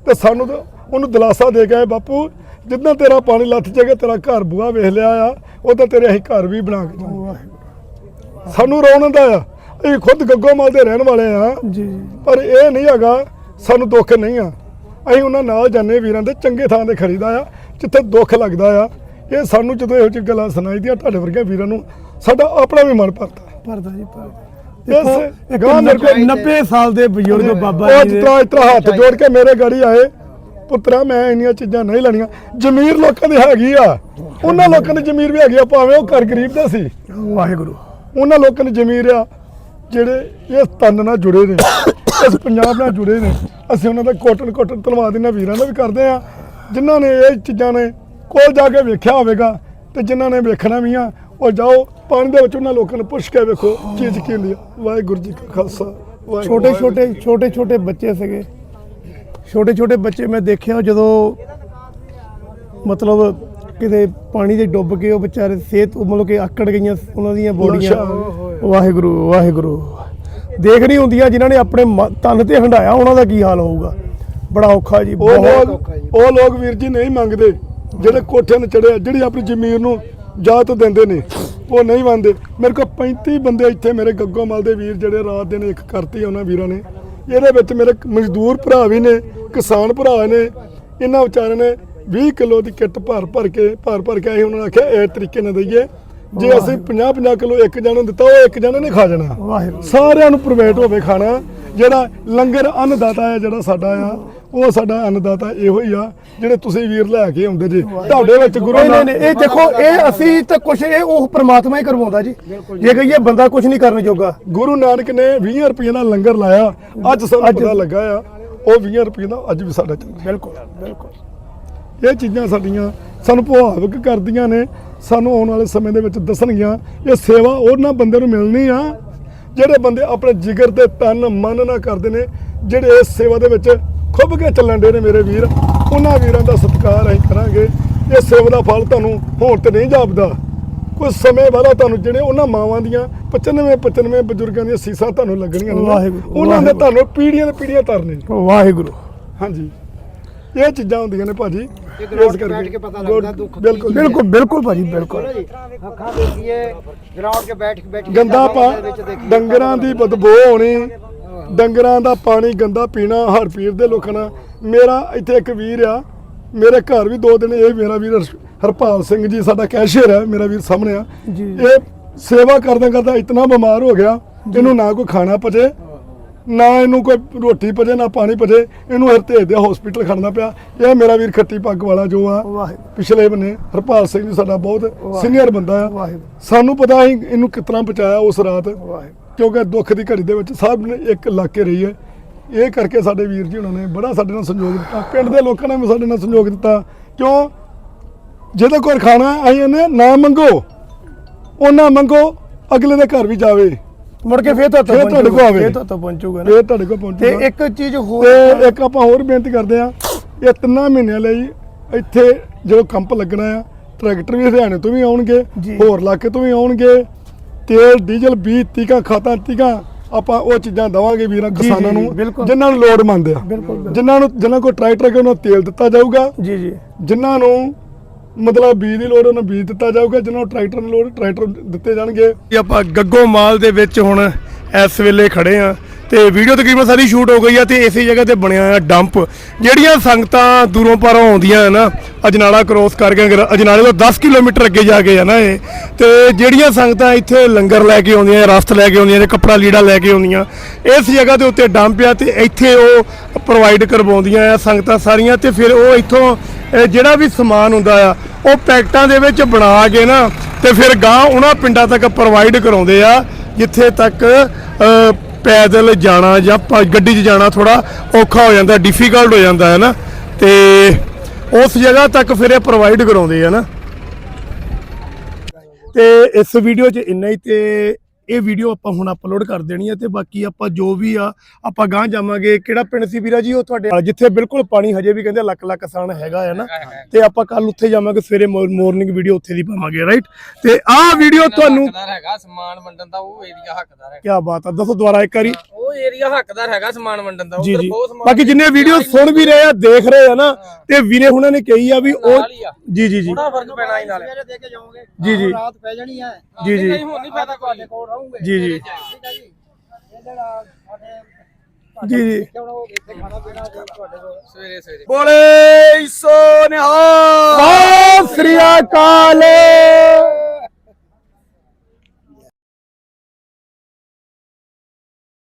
ਤੇ ਸਾਨੂੰ ਉਹਨੂੰ ਦਿਲਾਸਾ ਦੇ ਗਏ ਬਾਪੂ ਜਿੱਦਾਂ ਤੇਰਾ ਪਾਣੀ ਲੱਥ ਜਾਏਗਾ ਤੇਰਾ ਘਰ ਬੂਆ ਵੇਖ ਲਿਆ ਆ ਤਾਂ ਤੇਰੇ ਅਸੀਂ ਘਰ ਵੀ ਬਣਾ ਕੇ ਜਾਵਾਂਗੇ। ਸਾਨੂੰ ਰੋਣ ਦਾ ਆ। ਅਸੀਂ ਖੁਦ ਗੱਗੋਮਲ ਦੇ ਰਹਿਣ ਵਾਲੇ ਆ ਜੀ। ਪਰ ਇਹ ਨਹੀਂ ਹੈਗਾ ਸਾਨੂੰ ਦੁੱਖ ਨਹੀਂ ਆ। ਅਸੀਂ ਉਹਨਾਂ ਨਾਲ ਜਾਂਦੇ ਵੀਰਾਂ ਦੇ ਚੰਗੇ ਥਾਂ ਤੇ ਖੜੀਦਾ ਆ ਜਿੱਥੇ ਦੁੱਖ ਲੱਗਦਾ ਆ। ਇਹ ਸਾਨੂੰ ਜਦੋਂ ਇਹੋ ਜਿਹੀ ਗੱਲਾਂ ਸੁਣਾਈਦੀਆਂ ਤੁਹਾਡੇ ਵਰਗੇ ਵੀਰਾਂ ਨੂੰ ਸਾਡਾ ਆਪਣਾ ਵੀ ਮਨ ਭਰਦਾ। ਭਰਦਾ ਜੀ ਭਰਦਾ। ਇਸ ਇੱਕ ਗਾਂ ਮੇਰੇ ਕੋਲ 90 ਸਾਲ ਦੇ ਬਜ਼ੁਰਗ ਬਾਬਾ ਉਹ ਜੀ ਦੇ ਜਿਤਨਾ ਇਤਨਾ ਹੱਥ ਜੋੜ ਕੇ ਮੇਰੇ ਗਾੜੀ ਆਏ ਪੁੱਤਰਾ ਮੈਂ ਇੰਨੀਆਂ ਚੀਜ਼ਾਂ ਨਹੀਂ ਲੈਣੀਆਂ। ਜ਼ਮੀਰ ਲੋਕਾਂ ਦੀ ਹੈਗੀ ਆ। ਉਹਨਾਂ ਲੋਕਾਂ ਦੀ ਜ਼ਮੀਰ ਵੀ ਹੈਗੀ ਆ ਭਾਵੇਂ ਉਹ ਘਰ ਗਰੀਬ ਦਾ ਸੀ। ਵਾਹਿਗੁਰੂ। ਉਹਨਾਂ ਲੋਕਾਂ ਦੀ ਜ਼ਮੀਰ ਆ। ਜਿਹੜੇ ਇਸ ਤਨ ਨਾਲ ਜੁੜੇ ਨੇ ਇਸ ਪੰਜਾਬ ਨਾਲ ਜੁੜੇ ਨੇ ਅਸੀਂ ਉਹਨਾਂ ਦਾ ਕੋਟਨ ਕੋਟਨ ਧੰਨਵਾਦ ਇਹਨਾਂ ਵੀਰਾਂ ਦਾ ਵੀ ਕਰਦੇ ਆ ਜਿਨ੍ਹਾਂ ਨੇ ਇਹ ਚੀਜ਼ਾਂ ਨੇ ਕੋਲ ਜਾ ਕੇ ਵੇਖਿਆ ਹੋਵੇਗਾ ਤੇ ਜਿਨ੍ਹਾਂ ਨੇ ਵੇਖਣਾ ਵੀ ਆ ਉਹ ਜਾਓ ਪਾਣੀ ਦੇ ਵਿੱਚ ਉਹਨਾਂ ਲੋਕਾਂ ਨੂੰ ਪੁੱਛ ਕੇ ਵੇਖੋ ਚੀਜ਼ ਕੀ ਹੁੰਦੀ ਆ। ਵਾਹਿਗੁਰੂ ਜੀ ਕਾ ਖਾਲਸਾ ਛੋਟੇ ਛੋਟੇ ਛੋਟੇ ਛੋਟੇ ਬੱਚੇ ਸੀਗੇ। ਛੋਟੇ ਛੋਟੇ ਬੱਚੇ ਮੈਂ ਦੇਖਿਆ ਜਦੋਂ ਮਤਲਬ ਕਿਤੇ ਪਾਣੀ ਦੇ ਡੁੱਬ ਕੇ ਉਹ ਵਿਚਾਰੇ ਸਿਹਤ ਮਤਲਬ ਕਿ ਆਕੜ ਗਈਆਂ ਉਹਨਾਂ ਦੀਆਂ ਬੋਡੀਆਂ। ਵਾਹਿਗੁਰੂ ਵਾਹਿਗੁਰੂ। ਦੇਖ ਨਹੀਂ ਹੁੰਦੀਆਂ ਜਿਨ੍ਹਾਂ ਨੇ ਆਪਣੇ ਮ- ਤਨ ਤੇ ਹੰਡਾਇਆ ਉਹਨਾਂ ਦਾ ਕੀ ਹਾਲ ਹੋਊਗਾ? ਬੜਾ ਔਖਾ ਜੀ ਉਹ ਬਹੁਤ ਲੋਕ ਉਹ ਲੋਕ ਵੀਰ ਜੀ ਨਹੀਂ ਮੰਗਦੇ। ਜਿਹੜੇ ਕੋਠਿਆਂ ਨੂੰ ਚੜਿਆ ਜਿਹੜੀ ਆਪਣੀ ਜ਼ਮੀਰ ਨੂੰ ਜਾਤ ਦਿੰਦੇ ਨੇ ਉਹ ਨਹੀਂ ਮੰਨਦੇ। ਮੇਰੇ ਕੋਲ 35 ਬੰਦੇ ਇੱਥੇ ਮੇਰੇ ਗੱਗੋਮਲ ਦੇ ਵੀਰ ਜਿਹੜੇ ਰਾਤ ਦਿਨ ਇੱਕ ਕਰਤੀ ਉਹਨਾਂ ਵੀਰਾਂ ਨੇ। ਇਹਦੇ ਵਿੱਚ ਮੇਰੇ ਮਜ਼ਦੂਰ ਭਰਾ ਵੀ ਨੇ ਕਿਸਾਨ ਭਰਾ ਨੇ ਇਹਨਾਂ ਵਿਚਾਰਿਆਂ ਨੇ 20 ਕਿਲੋ ਦੀ ਕਿੱਟ ਭਰ ਭਰ ਕੇ ਭਰ ਭਰ ਕੇ ਅਸੀਂ ਉਹਨਾਂ ਨੂੰ ਆਖਿਆ ਇਹ ਤਰੀਕੇ ਨਾਲ ਦਈਏ। ਜੇ ਅਸੀਂ 50 50 ਕਿਲੋ ਇੱਕ ਜਣੇ ਨੂੰ ਦਿੱਤਾ ਉਹ ਇੱਕ ਜਣੇ ਨੇ ਖਾ ਜਾਣਾ। ਵਾਹਿਗੁਰੂ। ਸਾਰਿਆਂ ਨੂੰ ਪ੍ਰਵੇਟ ਹੋਵੇ ਖਾਣਾ। ਜਿਹੜਾ ਲੰਗਰ ਅੰਨਦਾਤਾ ਹੈ ਜਿਹੜਾ ਸਾਡਾ ਆ ਉਹ ਸਾਡਾ ਅੰਨਦਾਤਾ ਇਹੋ ਹੀ ਆ ਜਿਹੜੇ ਤੁਸੀਂ ਵੀਰ ਲੈ ਕੇ ਆਉਂਦੇ ਜੀ। ਤੁਹਾਡੇ ਵਿੱਚ ਗੁਰੂ ਨਹੀਂ ਨਹੀਂ ਇਹ ਦੇਖੋ ਇਹ ਅਸੀਂ ਤਾਂ ਕੁਛ ਇਹ ਉਹ ਪ੍ਰਮਾਤਮਾ ਹੀ ਕਰਵਾਉਂਦਾ ਜੀ। ਜੇ ਕਹੀਏ ਬੰਦਾ ਕੁਝ ਨਹੀਂ ਕਰਨ ਜੋਗਾ। ਗੁਰੂ ਨਾਨਕ ਨੇ 20 ਰੁਪਏ ਦਾ ਲੰਗਰ ਲਾਇਆ। ਅੱਜ ਸਾਨੂੰ ਪਤਾ ਲੱਗਾ ਆ ਉਹ 20 ਰੁਪਏ ਦਾ ਅੱਜ ਵੀ ਸਾਡਾ ਚੱਲਦਾ। ਬਿਲਕੁਲ ਬਿਲਕੁਲ। ਇਹ ਚੀਜ਼ਾਂ ਸਾਡੀਆਂ ਸਾਨੂੰ ਪ੍ਰਭਾਵਿਤ ਕਰਦੀਆਂ ਨੇ। ਸਾਨੂੰ ਆਉਣ ਵਾਲੇ ਸਮੇਂ ਦੇ ਵਿੱਚ ਦੱਸਣਗੀਆਂ ਇਹ ਸੇਵਾ ਉਹਨਾਂ ਬੰਦੇ ਨੂੰ ਮਿਲਣੀ ਆ ਜਿਹੜੇ ਬੰਦੇ ਆਪਣੇ ਜਿਗਰ ਤੇ ਤਨ ਮਨ ਨਾਲ ਕਰਦੇ ਨੇ ਜਿਹੜੇ ਇਸ ਸੇਵਾ ਦੇ ਵਿੱਚ ਖੁੱਭ ਕੇ ਚੱਲਣ ਦੇ ਨੇ ਮੇਰੇ ਵੀਰ ਉਹਨਾਂ ਵੀਰਾਂ ਦਾ ਸਤਿਕਾਰ ਅਸੀਂ ਕਰਾਂਗੇ। ਇਹ ਸੇਵਾ ਦਾ ਫਲ ਤੁਹਾਨੂੰ ਹੋਣ ਤੇ ਨਹੀਂ ਜਾਪਦਾ। ਕੁਝ ਸਮੇਂ ਬਾਅਦ ਤੁਹਾਨੂੰ ਜਿਹੜੇ ਉਹਨਾਂ ਮਾਵਾਂ ਦੀਆਂ 95 95 ਬਜ਼ੁਰਗਾਂ ਦੀਆਂ ਸੀਸਾਂ ਤੁਹਾਨੂੰ ਲੱਗਣੀਆਂ ਨੇ ਨਾ, ਵਾਹਿਗੁਰੂ, ਉਹਨਾਂ ਨੇ। ਤੁਹਾਨੂੰ ਪੀੜ੍ਹੀਆਂ ਤੇ ਪੀੜ੍ਹੀਆਂ ਤਰਨੇ। ਵਾਹਿਗੁਰੂ। ਹਾਂਜੀ। ਇਹ ਚੀਜ਼ਾਂ ਹੁੰਦੀਆਂ ਨੇ ਭਾਜੀ। ਇਸ ਕਰਕੇ ਬੈਠ ਕੇ ਪਤਾ ਲੱਗਦਾ ਦੁੱਖ ਬਿਲਕੁਲ ਬਿਲਕੁਲ ਬਿਲਕੁਲ ਭਾਜੀ ਬਿਲਕੁਲ। ਅੱਖਾਂ ਦੇਖੀਏ ਗਰਾਊਂਡ 'ਚ ਬੈਠ ਕੇ ਬੈਠ ਕੇ ਗੰਦਾ ਪਾ ਦੇ ਵਿੱਚ ਦੇਖੀਏ। ਡੰਗਰਾਂ ਦੀ ਬਦਬੂ ਹੋਣੀ ਡੰਗਰਾਂ ਦਾ ਪਾਣੀ ਗੰਦਾ ਪੀਣਾ ਹਰ ਪੀਰ ਦੇ ਲੋਕਾਂ ਨਾਲ ਮੇਰਾ ਇੱਥੇ ਇੱਕ ਵੀਰ ਆ ਮੇਰੇ ਘਰ ਵੀ ਦੋ ਦਿਨ ਇਹ ਮੇਰਾ ਵੀਰ ਹਰਪਾਲ ਸਿੰਘ ਜੀ ਸਾਡਾ ਕੈਸ਼ੀਅਰ ਹੈ ਮੇਰਾ ਵੀਰ ਸਾਹਮਣੇ ਆ। ਜੀ। ਇਹ ਸੇਵਾ ਕਰਦਾ ਕਰਦਾ ਇਤਨਾ ਬਿਮਾਰ ਹੋ ਗਿਆ ਇਹਨੂੰ ਨਾ ਕੋਈ ਖਾਣਾ ਪਚੇ ਨਾ ਇਹਨੂੰ ਕੋਈ ਰੋਟੀ ਪਚੇ ਨਾ ਪਾਣੀ ਪਚੇ ਇਹਨੂੰ ਹਰਤੇਜ ਦੇ ਹਸਪੀਟਲ ਖੜਨਾ ਪਿਆ। ਇਹ ਮੇਰਾ ਵੀਰ ਖੱਟੀ ਪੱਗ ਵਾਲਾ ਜੋ ਆ ਪਿਛਲੇ ਬੰਨੇ ਹਰਪਾਲ ਸਿੰਘ ਜੀ ਸਾਡਾ ਬਹੁਤ ਸੀਨੀਅਰ ਬੰਦਾ ਆ। ਸਾਨੂੰ ਪਤਾ ਸੀ ਇਹਨੂੰ ਕਿਤਨਾ ਬਚਾਇਆ ਉਸ ਰਾਤ ਕਿਉਂਕਿ ਦੁੱਖ ਦੀ ਘੜੀ ਦੇ ਵਿੱਚ ਸਭ ਨੇ ਇੱਕ ਲੱਗ ਕੇ ਰਹੀ ਹੈ। ਇਹ ਕਰਕੇ ਸਾਡੇ ਵੀਰ ਜੀ ਉਹਨਾਂ ਨੇ ਬੜਾ ਸਾਡੇ ਨਾਲ ਸੰਯੋਗ ਦਿੱਤਾ। ਪਿੰਡ ਦੇ ਲੋਕਾਂ ਨੇ ਵੀ ਸਾਡੇ ਨਾਲ ਸੰਯੋਗ ਦਿੱਤਾ। ਕਿਉਂ? ਜਿਹਦੇ ਕੋਲ ਖਾਣਾ ਹੈ, ਅਸੀਂ ਇਹਨੇ ਨਾ ਮੰਗੋ। ਉਹਨਾਂ ਮੰਗੋ ਅਗਲੇ ਦੇ ਘਰ ਵੀ ਜਾਵੇ। ਮੁੜ ਕੇ ਫੇਰ ਤੁਹਾਡੇ ਫੇਰ ਤੁਹਾਡੇ ਕੋਲ ਆਵੇ। ਫੇਰ ਤੁਹਾਡੇ ਪਹੁੰਚੂਗਾ ਨਾ ਇਹ ਤੁਹਾਡੇ ਕੋਲ ਤੇ ਪਹੁੰਚੂਗਾ ਇੱਕ ਚੀਜ਼ ਹੋਰ ਤੇ ਇੱਕ ਆਪਾਂ ਹੋਰ ਬੇਨਤੀ ਕਰਦੇ ਆ ਇਹ ਤਿੰਨਾਂ ਮਹੀਨਿਆਂ ਲਈ ਇੱਥੇ ਜਦੋਂ ਕੰਪ ਲੱਗਣਾ ਆ ਟਰੈਕਟਰ ਵੀ ਹਰਿਆਣੇ ਤੋਂ ਵੀ ਆਉਣਗੇ ਜੀ। ਹੋਰ ਇਲਾਕੇ ਤੋਂ ਵੀ ਆਉਣਗੇ ਤੇਲ ਡੀਜ਼ਲ ਬੀਜ ਤੀਕਾਂ ਖਾਤਾਂ ਤੀਕਾਂ ਆਪਾਂ ਉਹ ਚੀਜ਼ਾਂ ਦਵਾਂਗੇ ਵੀਰਾਂ ਜੀ, ਕਿਸਾਨਾਂ ਜੀ, ਨੂੰ ਬਿਲਕੁਲ। ਜਿਨ੍ਹਾਂ ਨੂੰ ਲੋੜ ਮੰਦ ਆ ਬਿਲਕੁਲ, ਬਿਲਕੁਲ। ਜਿਨ੍ਹਾਂ ਨੂੰ ਜਿਨ੍ਹਾਂ ਕੋਲ ਟਰੈਕਟਰ ਹੈ ਉਹਨਾਂ ਨੂੰ ਤੇਲ ਦਿੱਤਾ ਜਾਊਗਾ ਜੀ ਜੀ ਜਿਨ੍ਹਾਂ ਨੂੰ ਮਤਲਬ ਬੀਜ ਦੀ ਲੋੜ ਉਹਨੂੰ ਬੀਜ ਦਿੱਤਾ ਜਾਊਗਾ ਜਿਨ੍ਹਾਂ ਨੂੰ ਟਰੈਕਟਰ ਨੂੰ ਲੋੜ ਟਰੈਕਟਰ ਦਿੱਤੇ ਜਾਣਗੇ। ਜੀ ਆਪਾਂ ਗੱਗੋ ਮਾਲ ਦੇ ਵਿੱਚ ਹੁਣ ਇਸ ਵੇਲੇ ਖੜੇ ਆ ਤੇ ਵੀਡੀਓ ਤਕਰੀਬਨ ਸਾਰੀ ਸ਼ੂਟ ਹੋ ਗਈ ਆ ਤੇ ਇਸੇ ਜਗ੍ਹਾ ਤੇ ਬਣਿਆ ਹੋਇਆ ਡੰਪ। ਜਿਹੜੀਆਂ ਸੰਗਤਾਂ ਦੂਰੋਂ ਪਾਰੋਂ ਆਉਂਦੀਆਂ ਆ ਨਾ, ਅਜਨਾਲਾ ਕ੍ਰੋਸ ਕਰਕੇ ਅਗਰ ਅਜਨਾਲੇ ਤੋਂ 10 ਕਿਲੋਮੀਟਰ ਅੱਗੇ ਜਾ ਕੇ ਆ ਨਾ ਇਹ। ਤੇ ਜਿਹੜੀਆਂ ਸੰਗਤਾਂ ਇੱਥੇ ਲੰਗਰ ਲੈ ਕੇ ਆਉਂਦੀਆਂ, ਰਸਤ ਲੈ ਕੇ ਆਉਂਦੀਆਂ ਤੇ ਕੱਪੜਾ ਲੀੜਾ ਲੈ ਕੇ ਆਉਂਦੀਆਂ, ਇਸ ਜਗ੍ਹਾ ਦੇ ਉੱਤੇ ਡੰਪ ਆ ਤੇ ਇੱਥੇ ਉਹ ਪ੍ਰੋਵਾਈਡ ਕਰਵਾਉਂਦੀਆਂ ਆ ਸੰਗਤਾਂ ਸਾਰੀਆਂ ਤੇ ਫਿਰ ਉਹ ਇੱਥੋਂ ਜਿਹੜਾ ਵੀ ਸਮਾਨ ਹੁੰਦਾ ਆ, ਉਹ ਪੈਕਟਾਂ ਦੇ ਵਿੱਚ ਬਣਾ ਕੇ ਨਾ, ਤੇ ਫਿਰ ਗਾਂ ਉਹਨਾਂ ਪਿੰਡਾਂ ਤੱਕ ਪ੍ਰੋਵਾਈਡ ਕਰਾਉਂਦੇ ਆ, ਜਿੱਥੇ ਤੱਕ ਪੈਦਲ ਜਾਣਾ ਜਾਂ ਗੱਡੀ 'ਚ ਜਾਣਾ ਥੋੜਾ ਔਖਾ ਹੋ ਜਾਂਦਾ ਡਿਫਿਕਲਟ ਹੋ ਜਾਂਦਾ, ਹੈ ਨਾ? ਤੇ ਉਸ ਜਗ੍ਹਾ ਤੱਕ ਫਿਰ ਇਹ ਪ੍ਰੋਵਾਈਡ ਕਰਾਉਂਦੇ ਆ ਨਾ? ਤੇ ਇਸ ਵੀਡੀਓ 'ਚ ਇੰਨਾ ਹੀ ਤੇ ਇਹ ਵੀਡੀਓ ਆਪਾਂ ਹੁਣ ਅਪਲੋਡ ਕਰ ਦੇਣੀ ਹੈ ਤੇ ਬਾਕੀ ਆਪਾਂ ਜੋ ਵੀ ਆ ਆਪਾਂ ਗਾਂ ਜਾਵਾਂਗੇ। ਕਿਹੜਾ ਪਿੰਡ ਸੀ ਵੀਰਾ ਜੀ ਉਹ ਤੁਹਾਡੇ? ਜਿੱਥੇ ਬਿਲਕੁਲ ਪਾਣੀ ਹਜੇ ਵੀ ਕਹਿੰਦੇ ਲੱਖ ਲੱਖ ਕਿਸਾਨ ਹੈਗਾ ਹੈ ਨਾ। ਤੇ ਆਪਾਂ ਕੱਲ ਉੱਥੇ ਜਾਵਾਂਗੇ ਸਵੇਰੇ ਮਾਰਨਿੰਗ ਵੀਡੀਓ ਉੱਥੇ ਦੀ ਪਾਵਾਂਗੇ ਰਾਈਟ ਤੇ ਆਹ ਵੀਡੀਓ ਤੁਹਾਨੂੰ ਹੈਗਾ ਸਮਾਨ ਵੰਡਣ ਦਾ ਉਹ ਏਰੀਆ ਹੱਕਦਾਰ ਹੈ ਕੀ ਬਾਤ ਆ ਦੱਸੋ ਦੁਬਾਰਾ ਇੱਕ ਵਾਰੀ। ਉਹ ਏਰੀਆ ਹੱਕਦਾਰ ਹੈਗਾ ਸਮਾਨ ਵੰਡਣ ਦਾ ਜੀ ਉੱਧਰ ਜੀ। ਬਹੁਤ ਸਮਾਨ ਬਾਕੀ ਜਿੰਨੇ ਵੀਡੀਓ ਸੁਣ ਵੀ ਰਹੇ ਆ ਦੇਖ ਰਹੇ ਆ ਨਾ ਤੇ ਵੀਰੇ ਹੁਣਾਂ ਨੇ ਕਹੀ ਆ ਵੀ ਉਹ ਨਾਲ ਹੀ ਆ। ਜੀ ਜੀ ਜੀ। ਥੋੜਾ ਫ਼ਰਕ ਪੈਣਾ ਹੀ ਨਾਲੇ। ਸਵੇਰੇ ਦੇ ਕੇ ਜਾਓਗੇ ਜੀ, ਜੀ। ਰਾਤ ਪੈ ਜਾਣੀ ਹੈ ਜੀ ਜੀ। ਨਹੀਂ ਹੁਣ ਨਹੀਂ ਫਾਇਦਾ ਕੋਈ। ਕੋਲ ਰਹੂਗੇ। ਜੀ ਜੀ। ਠੀਕ ਹੈ ਜੀ। ਜੀ ਜੀ। ਸਵੇਰੇ ਸਵੇਰੇ। ਬੋਲੇ ਸੋ ਨਿਹਾਲ। ਸਤਿ ਸ੍ਰੀ ਅਕਾਲ।